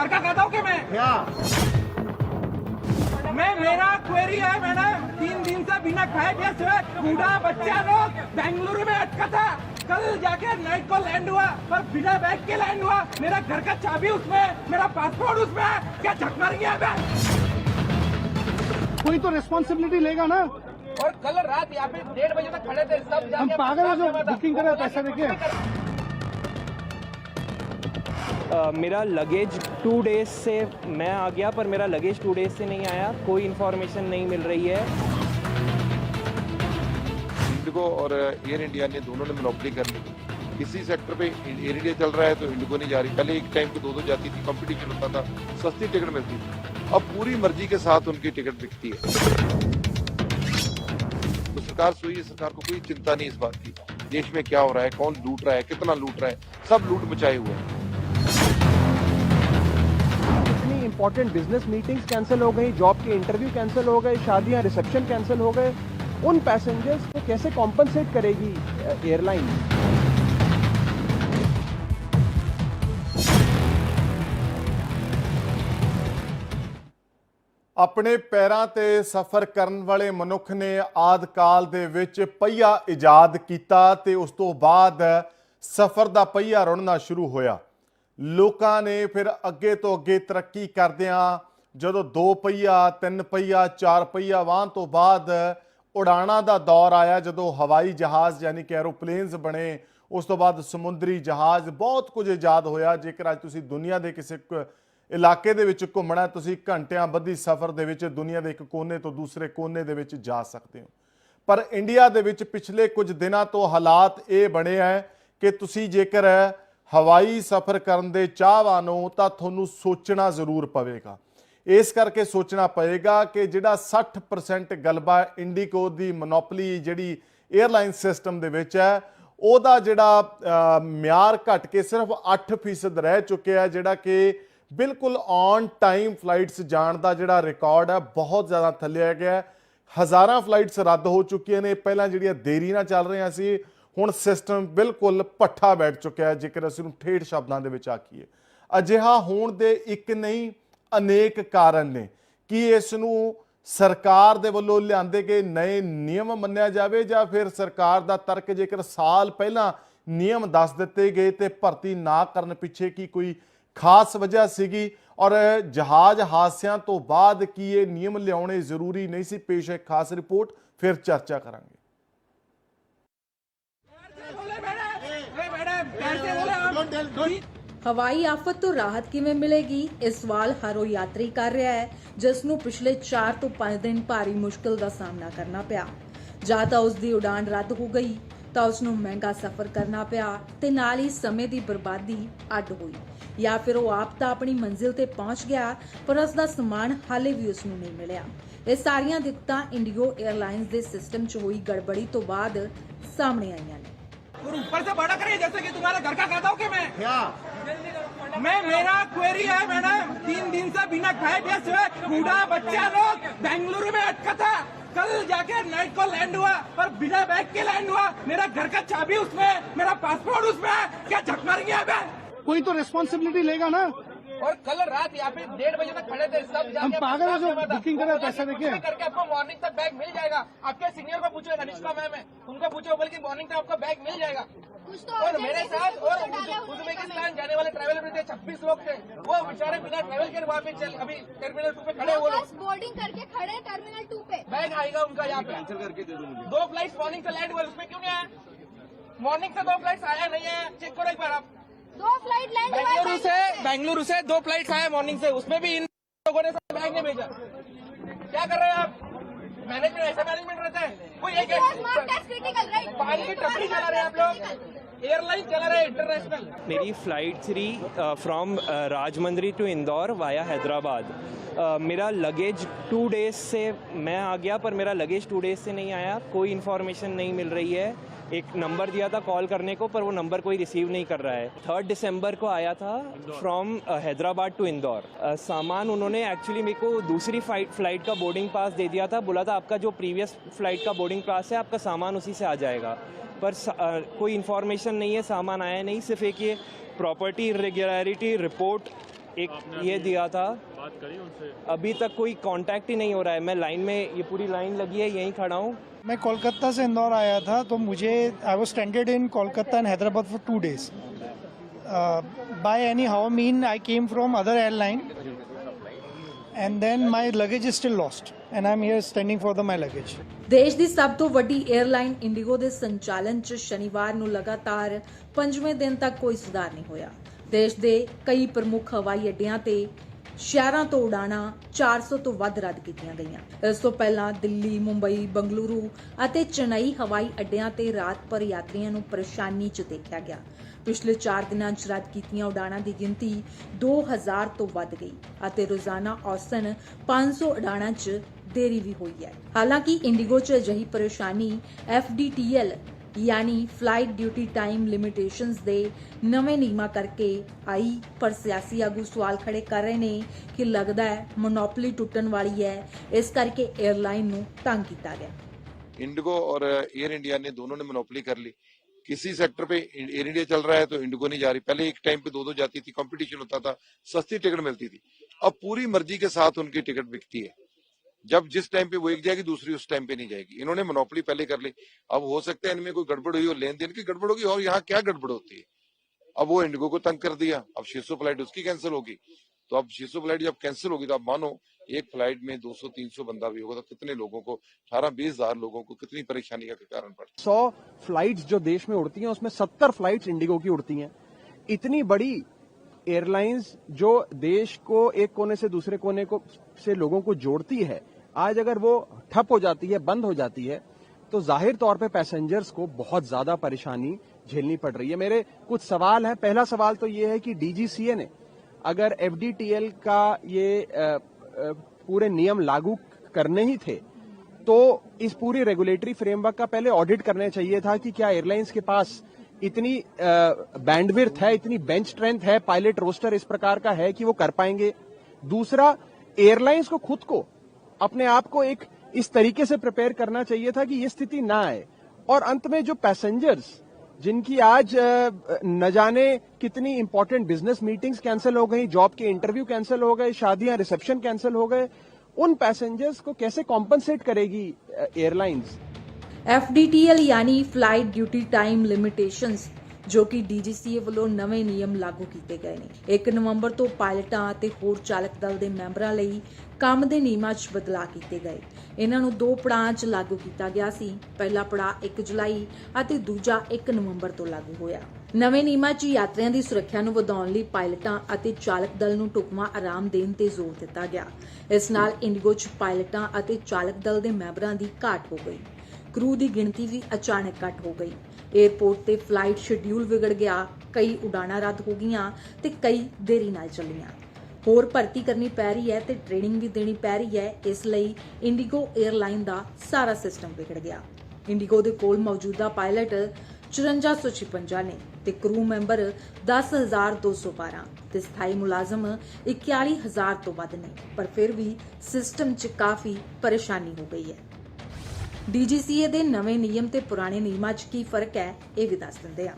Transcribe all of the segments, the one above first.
घर का कहता हूँ कि मैं? क्या? मैं मेरा क्वेरी है मैडम तीन दिन से बिना खाए पिए सोए बूढ़ा बच्चा लोग बेंगलुरु में अटका था। कल जाके नाइट को लैंड हुआ पर बिना बैग के लैंड हुआ। मेरा घर का चाबी उसमें है, मेरा पासपोर्ट उसमें है। क्या झक मार गया मैं कोई तो रिस्पॉन्सिबिलिटी लेगा ना। और कल रात यहाँ पे डेढ़ बजे तक खड़े थे सब हम पागल हैं जो बुकिंग करे पैसा देके। मेरा लगेज टू डेज़ से मैं आ गया, पर मेरा लगेज टू डेज़ से नहीं आया। कोई इन्फॉर्मेशन नहीं मिल रही है। इंडिगो और एयर इंडिया ने दोनों ने मोनोपली कर ली। किसी सेक्टर पे एयर इंडिया चल रहा है तो इंडिगो नहीं जा रही। पहले एक टाइम पे दो दो जाती थी कंपटीशन होता था, सस्ती टिकट मिलती थी। अब पूरी मर्ज़ी के साथ उनकी टिकट बिकती है। तो सरकार सोई है, सरकार को कोई चिंता नहीं इस बात की। देश में क्या हो रहा है, कौन लूट रहा है, कितना लूट रहा है, सब लूट मचाए हुए हैं। इंपॉर्टेंट बिजनेस मीटिंग्स कैंसिल हो गई जॉब के इंटरव्यू कैंसिल हो गए शादियां रिसेप्शन कैंसिल हो गए उन पैसेंजर्स को कैसे कॉम्पनसेट करेगी एयरलाइन ਆਪਣੇ ਪੈਰਾਂ ਤੇ ਸਫ਼ਰ ਕਰਨ ਵਾਲੇ ਮਨੁੱਖ ਨੇ ਆਦਿਕਾਲ ਦੇ ਵਿੱਚ ਪਹੀਆ ਇਜਾਦ ਕੀਤਾ ਤੇ ਉਸ ਤੋਂ ਬਾਅਦ ਸਫ਼ਰ ਦਾ ਪਹੀਆ ਰੁੜਨਾ ਸ਼ੁਰੂ ਹੋਇਆ ਲੋਕਾਂ ਨੇ ਫਿਰ ਅੱਗੇ ਤੋਂ ਅੱਗੇ ਤਰੱਕੀ ਕਰਦਿਆਂ ਜਦੋਂ ਦੋ ਪਹੀਆ, ਤਿੰਨ ਪਹੀਆ, ਚਾਰ ਪਹੀਆ ਵਾਹਨ ਤੋਂ ਬਾਅਦ ਉਡਾਣਾਂ ਦਾ ਦੌਰ ਆਇਆ, ਜਦੋਂ ਹਵਾਈ ਜਹਾਜ਼ ਯਾਨੀ ਕਿ ਐਰੋਪਲੇਨਸ ਬਣੇ, ਉਸ ਤੋਂ ਬਾਅਦ ਸਮੁੰਦਰੀ ਜਹਾਜ਼, ਬਹੁਤ ਕੁਝ ਇਜਾਦ ਹੋਇਆ। ਜੇਕਰ ਅੱਜ ਤੁਸੀਂ ਦੁਨੀਆ ਦੇ ਕਿਸੇ ਕ- ਇਲਾਕੇ ਦੇ ਵਿੱਚ ਘੁੰਮਣਾ ਤੁਸੀਂ ਘੰਟਿਆਂ ਬੱਧੀ ਸਫ਼ਰ ਦੇ ਵਿੱਚ ਦੁਨੀਆ ਦੇ ਇੱਕ ਕੋਨੇ ਤੋਂ ਦੂਸਰੇ ਕੋਨੇ ਦੇ ਵਿੱਚ ਜਾ ਸਕਦੇ ਹੋ। ਪਰ ਇੰਡੀਆ ਦੇ ਵਿੱਚ ਪਿਛਲੇ ਕੁਝ ਦਿਨਾਂ ਤੋਂ ਹਾਲਾਤ ਇਹ ਬਣੇ ਹੈ ਕਿ ਤੁਸੀਂ ਜੇਕਰ ਹਵਾਈ ਸਫ਼ਰ ਕਰਨ ਦੇ ਚਾਹਵਾਨ ਹੋ ਤਾਂ ਤੁਹਾਨੂੰ ਸੋਚਣਾ ਜ਼ਰੂਰ ਪਵੇਗਾ। ਇਸ ਕਰਕੇ ਸੋਚਣਾ ਪਵੇਗਾ ਕਿ ਜਿਹੜਾ 60% ਗਲਬਾ ਇੰਡੀਕੋ ਦੀ ਮੋਨੋਪਲੀ ਜਿਹੜੀ 에ਅਰਲਾਈਨ ਸਿਸਟਮ ਦੇ ਵਿੱਚ ਹੈ, ਉਹਦਾ ਜਿਹੜਾ ਮਿਆਰ ਘਟ ਕੇ ਸਿਰਫ 8% ਰਹਿ ਚੁੱਕਿਆ ਹੈ, ਜਿਹੜਾ ਕਿ ਬਿਲਕੁਲ ਔਨ ਟਾਈਮ ਫਲਾਈਟਸ ਜਾਣ ਦਾ ਜਿਹੜਾ ਰਿਕਾਰਡ ਹੈ, ਬਹੁਤ ਜ਼ਿਆਦਾ ਥੱਲੇ ਆ ਗਿਆ ਹੈ। ਹਜ਼ਾਰਾਂ ਫਲਾਈਟਸ ਰੱਦ ਹੋ ਚੁੱਕੀਆਂ ਨੇ। ਪਹਿਲਾਂ ਜਿਹੜੀਆਂ ਦੇਰੀ ਨਾਲ ਚੱਲ ਰਹੀਆਂ ਸੀ ਹੁਣ ਸਿਸਟਮ ਬਿਲਕੁਲ ਪੱਠਾ ਬੈਠ ਚੁੱਕਿਆ ਹੈ, ਜੇਕਰ ਅਸੀਂ ਨੂੰ ਠੇਠ ਸ਼ਬਦਾਂ ਦੇ ਵਿੱਚ ਆਖੀਏ। ਅਜਿਹਾ ਹੋਣ ਦੇ ਇੱਕ ਨਹੀਂ, ਅਨੇਕ ਕਾਰਨ ਨੇ। ਕੀ ਇਸ ਨੂੰ ਸਰਕਾਰ ਦੇ ਵੱਲੋਂ ਲਿਆਂਦੇ ਗਏ ਨਵੇਂ ਨਿਯਮ ਮੰਨਿਆ ਜਾਵੇ ਜਾਂ ਫਿਰ ਸਰਕਾਰ ਦਾ ਤਰਕ ਜੇਕਰ ਸਾਲ ਪਹਿਲਾਂ ਨਿਯਮ ਦੱਸ ਦਿੱਤੇ ਗਏ ਤੇ ਭਰਤੀ ਨਾ ਕਰਨ ਪਿੱਛੇ ਕੀ ਕੋਈ ਖਾਸ ਵਜ੍ਹਾ ਸੀਗੀ? ਔਰ ਜਹਾਜ਼ ਹਾਦਸਿਆਂ ਤੋਂ ਬਾਅਦ ਕੀ ਇਹ ਨਿਯਮ ਲਿਆਉਣੇ ਜ਼ਰੂਰੀ ਨਹੀਂ ਸੀ? ਪੇਸ਼ ਹੈ ਖਾਸ ਰਿਪੋਰਟ, ਫਿਰ ਚਰਚਾ ਕਰਾਂਗੇ। ਹਵਾਈ ਆਫਤ ਤੋਂ ਰਾਹਤ ਕਿਵੇਂ ਮਿਲੇਗੀ? ਇਹ ਸਵਾਲ ਹਰ ਉਹ ਯਾਤਰੀ ਕਰ ਰਿਹਾ ਹੈ ਜਿਸ ਨੂੰ ਪਿਛਲੇ 4 ਤੋਂ 5 ਦਿਨ ਭਾਰੀ ਮੁਸ਼ਕਲ ਦਾ ਸਾਹਮਣਾ ਕਰਨਾ ਪਿਆ। ਜਾਂ ਤਾਂ ਉਸ ਦੀ ਉਡਾਨ ਰੱਦ ਹੋ ਗਈ ਤਾਂ ਉਸ ਨੂੰ ਮਹਿੰਗਾ ਸਫ਼ਰ ਕਰਨਾ ਪਿਆ ਤੇ ਨਾਲ ਹੀ ਸਮੇਂ ਦੀ ਬਰਬਾਦੀ ਅੱਡ ਹੋਈ। ਜਾਂ ਫਿਰ ਉਹ ਆਪ ਤਾਂ ਆਪਣੀ ਮੰਜ਼ਿਲ ਤੇ ਪਹੁੰਚ ਗਿਆ ਪਰ ਉਸ ਦਾ ਸਮਾਨ ਹਾਲੇ ਵੀ ਉਸ ਨੂੰ ਨਹੀਂ ਮਿਲਿਆ। ਇਹ ਸਾਰੀਆਂ ਦਿੱਕਤਾਂ ਇੰਡੀਗੋ 에ਅਰਲਾਈਨਸ ਦੇ ਸਿਸਟਮ 'ਚ ਹੋਈ ਗੜਬੜੀ ਤੋਂ ਬਾਅਦ ਸਾਹਮਣੇ ਆਈਆਂ ਨੇ। और ऊपर से बड़ा करे जैसे कि तुम्हारे घर का खाता हूँ कि मैं? क्या? मैं मेरा क्वेरी है मैडम तीन दिन से बिना खाए पिए सोए बूढ़ा बच्चा लोग बेंगलुरु में अटका था। कल जाके नाइट को लैंड हुआ पर बिना बैग के लैंड हुआ। मेरा घर का चाबी उसमें मेरा पासपोर्ट उसमें है। क्या झक मारेंगे कोई तो रिस्पॉन्सिबिलिटी लेगा ना। और कल रात यहाँ पे डेढ़ बजे तक खड़े थे सब जाके हम पागल हैं जो बुकिंग करे पैसा देके। करके आपको मॉर्निंग तक बैग मिल जाएगा। आपके सीनियर को पूछो कनिष्का मैम है। उनको पूछो बल्कि मॉर्निंग तक आपको बैग मिल जाएगा। तो और मेरे साथ और है, उज्बेकिस्तान जाने वाले ट्रैवलर भी थे छब्बीस लोग थे। वो बेचारे बिना ट्रैवल के वहाँ पे चल अभी टर्मिनल टू पे खड़े हैं वो लोग। बोर्डिंग करके खड़े टर्मिनल टू पे। बैग आएगा उनका यहाँ पे। कैंसिल करके दे दो दो फ़्लाइट मॉर्निंग से लैंड हुए उसमें क्यों नहीं आया मॉर्निंग से दो फ़्लाइट आया नहीं आया चेक करो एक बार आप। दो फ़्लाइट लैंड बेंगलुरु से बेंगलुरु से दो फ़्लाइट आए मॉर्निंग से। उसमें भी इन लोगों ने सब बैग नहीं भेजा। क्या कर रहे हैं आप? मैनेजमेंट ऐसा मैनेजमेंट रहता है? कोई एक? पानी की टपरी चला रहे हैं आप लोग। एयरलाइन चला रहे हैं इंटरनेशनल मेरी फ़्लाइट थी from Rajahmundry to Indore via Hyderabad uh, मेरा लगेज टू डेज़ से मैं आ गया पर मेरा लगेज टू डेज़ से नहीं आया। कोई इन्फॉर्मेशन नहीं मिल रही है। एक नंबर दिया था कॉल करने को पर वो नंबर कोई रिसीव नहीं कर रहा है। थर्ड दिसंबर को आया था फ्रॉम हैदराबाद टू इंदौर। सामान उन्होंने एक्चुअली मेरे को दूसरी फ़्लाइट फ़्लाइट का बोर्डिंग पास दे दिया था। बोला था आपका जो प्रीवियस फ़्लाइट का बोर्डिंग पास है आपका सामान उसी से आ जाएगा। पर सा- अ, कोई इन्फॉर्मेशन नहीं है सामान आया नहीं सिर्फ़ एक ये प्रॉपर्टी इरेगुलरिटी रिपोर्ट एक ये दिया था। बात करी उनसे? अभी तक कोई कांटेक्ट ही नहीं हो रहा है। मैं लाइन में ये पूरी लाइन लगी है यहीं खड़ा हूँ। मैं कोलकाता से इंदौर आया था, तो मुझे I was stranded in Kolkata and Hyderabad for two days by anyhow mean I came from other airline and then my luggage is still lost and I'm here standing for the my luggage ਦੇਸ਼ ਦੀ ਸਭ ਤੋਂ ਵੱਡੀ airline IndiGo ਦੇ ਸੰਚਾਲਨ 'ਚ ਸ਼ਨੀਵਾਰ ਨੂੰ ਲਗਾਤਾਰ ਪੰਜਵੇਂ ਦਿਨ ਤੱਕ ਕੋਈ ਸੁਧਾਰ ਨਹੀਂ ਹੋਇਆ ਦੇਸ਼ ਦੇ ਕਈ ਪ੍ਰਮੁੱਖ ਹਵਾਈ ਅੱਡਿਆਂ ਤੇ ਸ਼ਹਿਰਾਂ ਤੋਂ ਉਡਾਣਾਂ 400 ਤੋਂ ਵੱਧ ਰੱਦ ਕੀਤੀਆਂ ਗਈਆਂ। ਇਸ ਤੋਂ ਪਹਿਲਾਂ ਦਿੱਲੀ, ਮੁੰਬਈ, ਬੰਗਲੁਰੂ ਅਤੇ ਚੇਨਈ ਹਵਾਈ ਅੱਡਿਆਂ ਤੇ ਰਾਤ ਭਰ ਯਾਤਰੀਆਂ ਨੂੰ ਪਰੇਸ਼ਾਨੀ 'ਚ ਦੇਖਿਆ ਗਿਆ। ਪਿਛਲੇ 4 ਦਿਨਾਂ 'ਚ ਰੱਦ ਕੀਤੀਆਂ ਉਡਾਣਾਂ ਦੀ ਗਿਣਤੀ 2000 ਤੋਂ ਵੱਧ ਗਈ ਅਤੇ ਰੋਜ਼ਾਨਾ ਔਸਤਨ 500 ਉਡਾਣਾਂ 'ਚ ਦੇਰੀ ਵੀ ਹੋਈ ਹੈ। ਹਾਲਾਂਕਿ ਇੰਡੀਗੋ 'ਚ ਅਜਿਹੀ ਪਰੇਸ਼ਾਨੀ FDTL ਯਾਨੀ ਫਲਾਈਟ ਡਿਊਟੀ ਟਾਈਮ ਲਿਮਿਟੇਸ਼ਨਸ ਦੇ ਨਵੇਂ ਨਿਯਮਾਂ ਕਰਕੇ ਆਈ ਪਰ ਸਿਆਸੀ ਆਗੂ ਸਵਾਲ ਖੜੇ ਕਰ ਰਹੇ ਨੇ ਕਿ ਲੱਗਦਾ ਹੈ ਮੋਨੋਪੋਲੀ ਟੁੱਟਣ ਵਾਲੀ ਹੈ ਇਸ ਕਰਕੇ 에ਅਰਲਾਈਨ ਨੂੰ ਤੰਗ ਕੀਤਾ ਗਿਆ इंडिगो और एयर इंडिया ने दोनों ने मोनोपोली कर ली किसी सेक्टर पे एयर इंडिया चल रहा है तो इंडिगो नहीं जा रही पहले एक टाइम पे दो दो जाती थी कंपटीशन होता था सस्ती टिकट मिलती थी अब पूरी मर्जी के साथ उनकी टिकट बिकती है जब जिस टाइम पे वो एक जाएगी, दूसरी उस टाइम पे नहीं जाएगी। इन्होंने मोनोपोली पहले कर ली। अब हो सकता है इनमें कोई गड़बड़ हुई और लेन देन की गड़बड़ होगी, और यहाँ क्या गड़बड़ होती है? अब वो इंडिगो को तंग कर दिया। अब 600 फ़्लाइट उसकी कैंसिल होगी। तो अब 600 फ़्लाइट जब कैंसिल होगी तो आप मानो, एक फ़्लाइट में 200-300 बंदा भी होगा तो कितने लोगों को, अठारह, बीस हज़ार लोगों को कितनी परेशानी का कारण पड़ता सौ फ़्लाइट जो देश में उड़ती हैं, उसमें सत्तर फ़्लाइट इंडिगो की उड़ती हैं। इतनी बड़ी एयरलाइंस जो देश को एक कोने से दूसरे कोने को, से लोगों को जोड़ती है आज अगर वो ठप हो जाती है, बंद हो जाती है तो ज़ाहिर तौर पे पैसेंजर्स को बहुत ज़्यादा परेशानी झेलनी पड़ रही है। मेरे कुछ सवाल हैं। पहला सवाल तो ये है कि डीजीसीए ने अगर एफडीटीएल का ये पूरे नियम लागू करने ही थे तो इस पूरी रेगुलेटरी फ्रेमवर्क का पहले ऑडिट करने चाहिए था कि क्या एयरलाइंस के पास इतनी बैंडविर्थ है, इतनी बेंच स्ट्रेंथ है पायलट रोस्टर इस प्रकार का है कि वो कर पाएँगे। दूसरा एयरलाइंस को खुद को अपने आप को एक इस तरीके से प्रिपेयर करना चाहिए था कि ये स्थिति ना आए। और अंत में जो पैसेंजर्स जिनकी आज न जाने कितनी इंपॉर्टेंट बिज़नेस मीटिंग्स कैंसिल हो गई जॉब के इंटरव्यू कैंसिल हो गए, शादियाँ रिसेप्शन कैंसिल हो गए, उन पैसेंजर्स को कैसे कॉम्पनसेट करेगी एयरलाइंस एफडीटीएल यानी फ़्लाइट ड्यूटी टाइम लिमिटेशंस ਜੋ ਕਿ DGCA ਵੱਲੋਂ ਨਵੇਂ ਨਿਯਮ ਲਾਗੂ ਕੀਤੇ ਗਏ ਨੇ। 1 ਨਵੰਬਰ ਤੋਂ ਪਾਇਲਟਾਂ ਅਤੇ ਹੋਰ ਚਾਲਕ ਦਲ ਦੇ ਮੈਂਬਰਾਂ ਲਈ ਕੰਮ ਦੇ ਨਿਯਮਾਂ 'ਚ ਬਦਲਾਅ ਕੀਤੇ ਗਏ। ਇਹਨਾਂ ਨੂੰ ਦੋ ਪੜਾਅ 'ਚ ਲਾਗੂ ਕੀਤਾ ਗਿਆ ਸੀ। ਪਹਿਲਾ ਪੜਾਅ 1 ਜੁਲਾਈ ਅਤੇ ਦੂਜਾ 1 ਨਵੰਬਰ ਤੋਂ ਲਾਗੂ ਹੋਇਆ। ਨਵੇਂ ਨਿਯਮਾਂ 'ਚ ਯਾਤਰੀਆਂ ਦੀ ਸੁਰੱਖਿਆ ਨੂੰ ਵਧਾਉਣ ਲਈ ਪਾਇਲਟਾਂ ਅਤੇ ਚਾਲਕ ਦਲ ਨੂੰ ਢੁਕਵਾਂ ਆਰਾਮ ਦੇਣ ਤੇ ਜ਼ੋਰ ਦਿੱਤਾ ਗਿਆ। ਇਸ ਨਾਲ ਇੰਡੀਗੋ 'ਚ ਪਾਇਲਟਾਂ ਅਤੇ ਚਾਲਕ ਦਲ ਦੇ ਮੈਂਬਰਾਂ ਦੀ ਘਾਟ ਹੋ ਗਈ। ਕਰੂ ਦੀ ਗਿਣਤੀ ਵੀ ਅਚਾਨਕ ਘਟ ਹੋ ਗਈ। 에ਅਰਪੋਰਟ ਤੇ ਫਲਾਈਟ ਸ਼ਡਿਊਲ ਵਿਗੜ ਗਿਆ, ਕਈ ਉਡਾਣਾਂ ਰੱਦ ਹੋ ਗਈਆਂ ਤੇ ਕਈ ਦੇਰੀ ਨਾਲ ਚੱਲੀਆਂ। ਹੋਰ ਭਰਤੀ ਕਰਨੀ ਪੈ ਰਹੀ ਹੈ ਤੇ ਟ੍ਰੇਨਿੰਗ ਵੀ ਦੇਣੀ ਪੈ ਰਹੀ ਹੈ, ਇਸ ਲਈ ਇੰਡੀਗੋ 에ਅਰਲਾਈਨ ਦਾ ਸਾਰਾ ਸਿਸਟਮ ਵਿਗੜ ਗਿਆ। ਇੰਡੀਗੋ ਦੇ ਕੋਲ ਮੌਜੂਦਾ ਪਾਇਲਟ 5456 ਨੇ ਤੇ ਕਰੂ ਮੈਂਬਰ 10212 ਤੇ ਸਥਾਈ ਮੁਲਾਜ਼ਮ 41000 ਤੋਂ ਵੱਧ ਨੇ, ਪਰ ਫਿਰ ਵੀ ਸਿਸਟਮ 'ਚ ਕਾਫੀ ਪਰੇਸ਼ਾਨੀ ਹੋ ਗਈ ਹੈ। ਡੀਜੀਸੀਏ ਦੇ ਨਵੇਂ ਨਿਯਮ ਤੇ ਪੁਰਾਣੇ ਨਿਯਮਾਂ 'ਚ ਕੀ ਫ਼ਰਕ ਹੈ, ਇਹ ਵੀ ਦੱਸ ਦਿੰਦੇ ਆ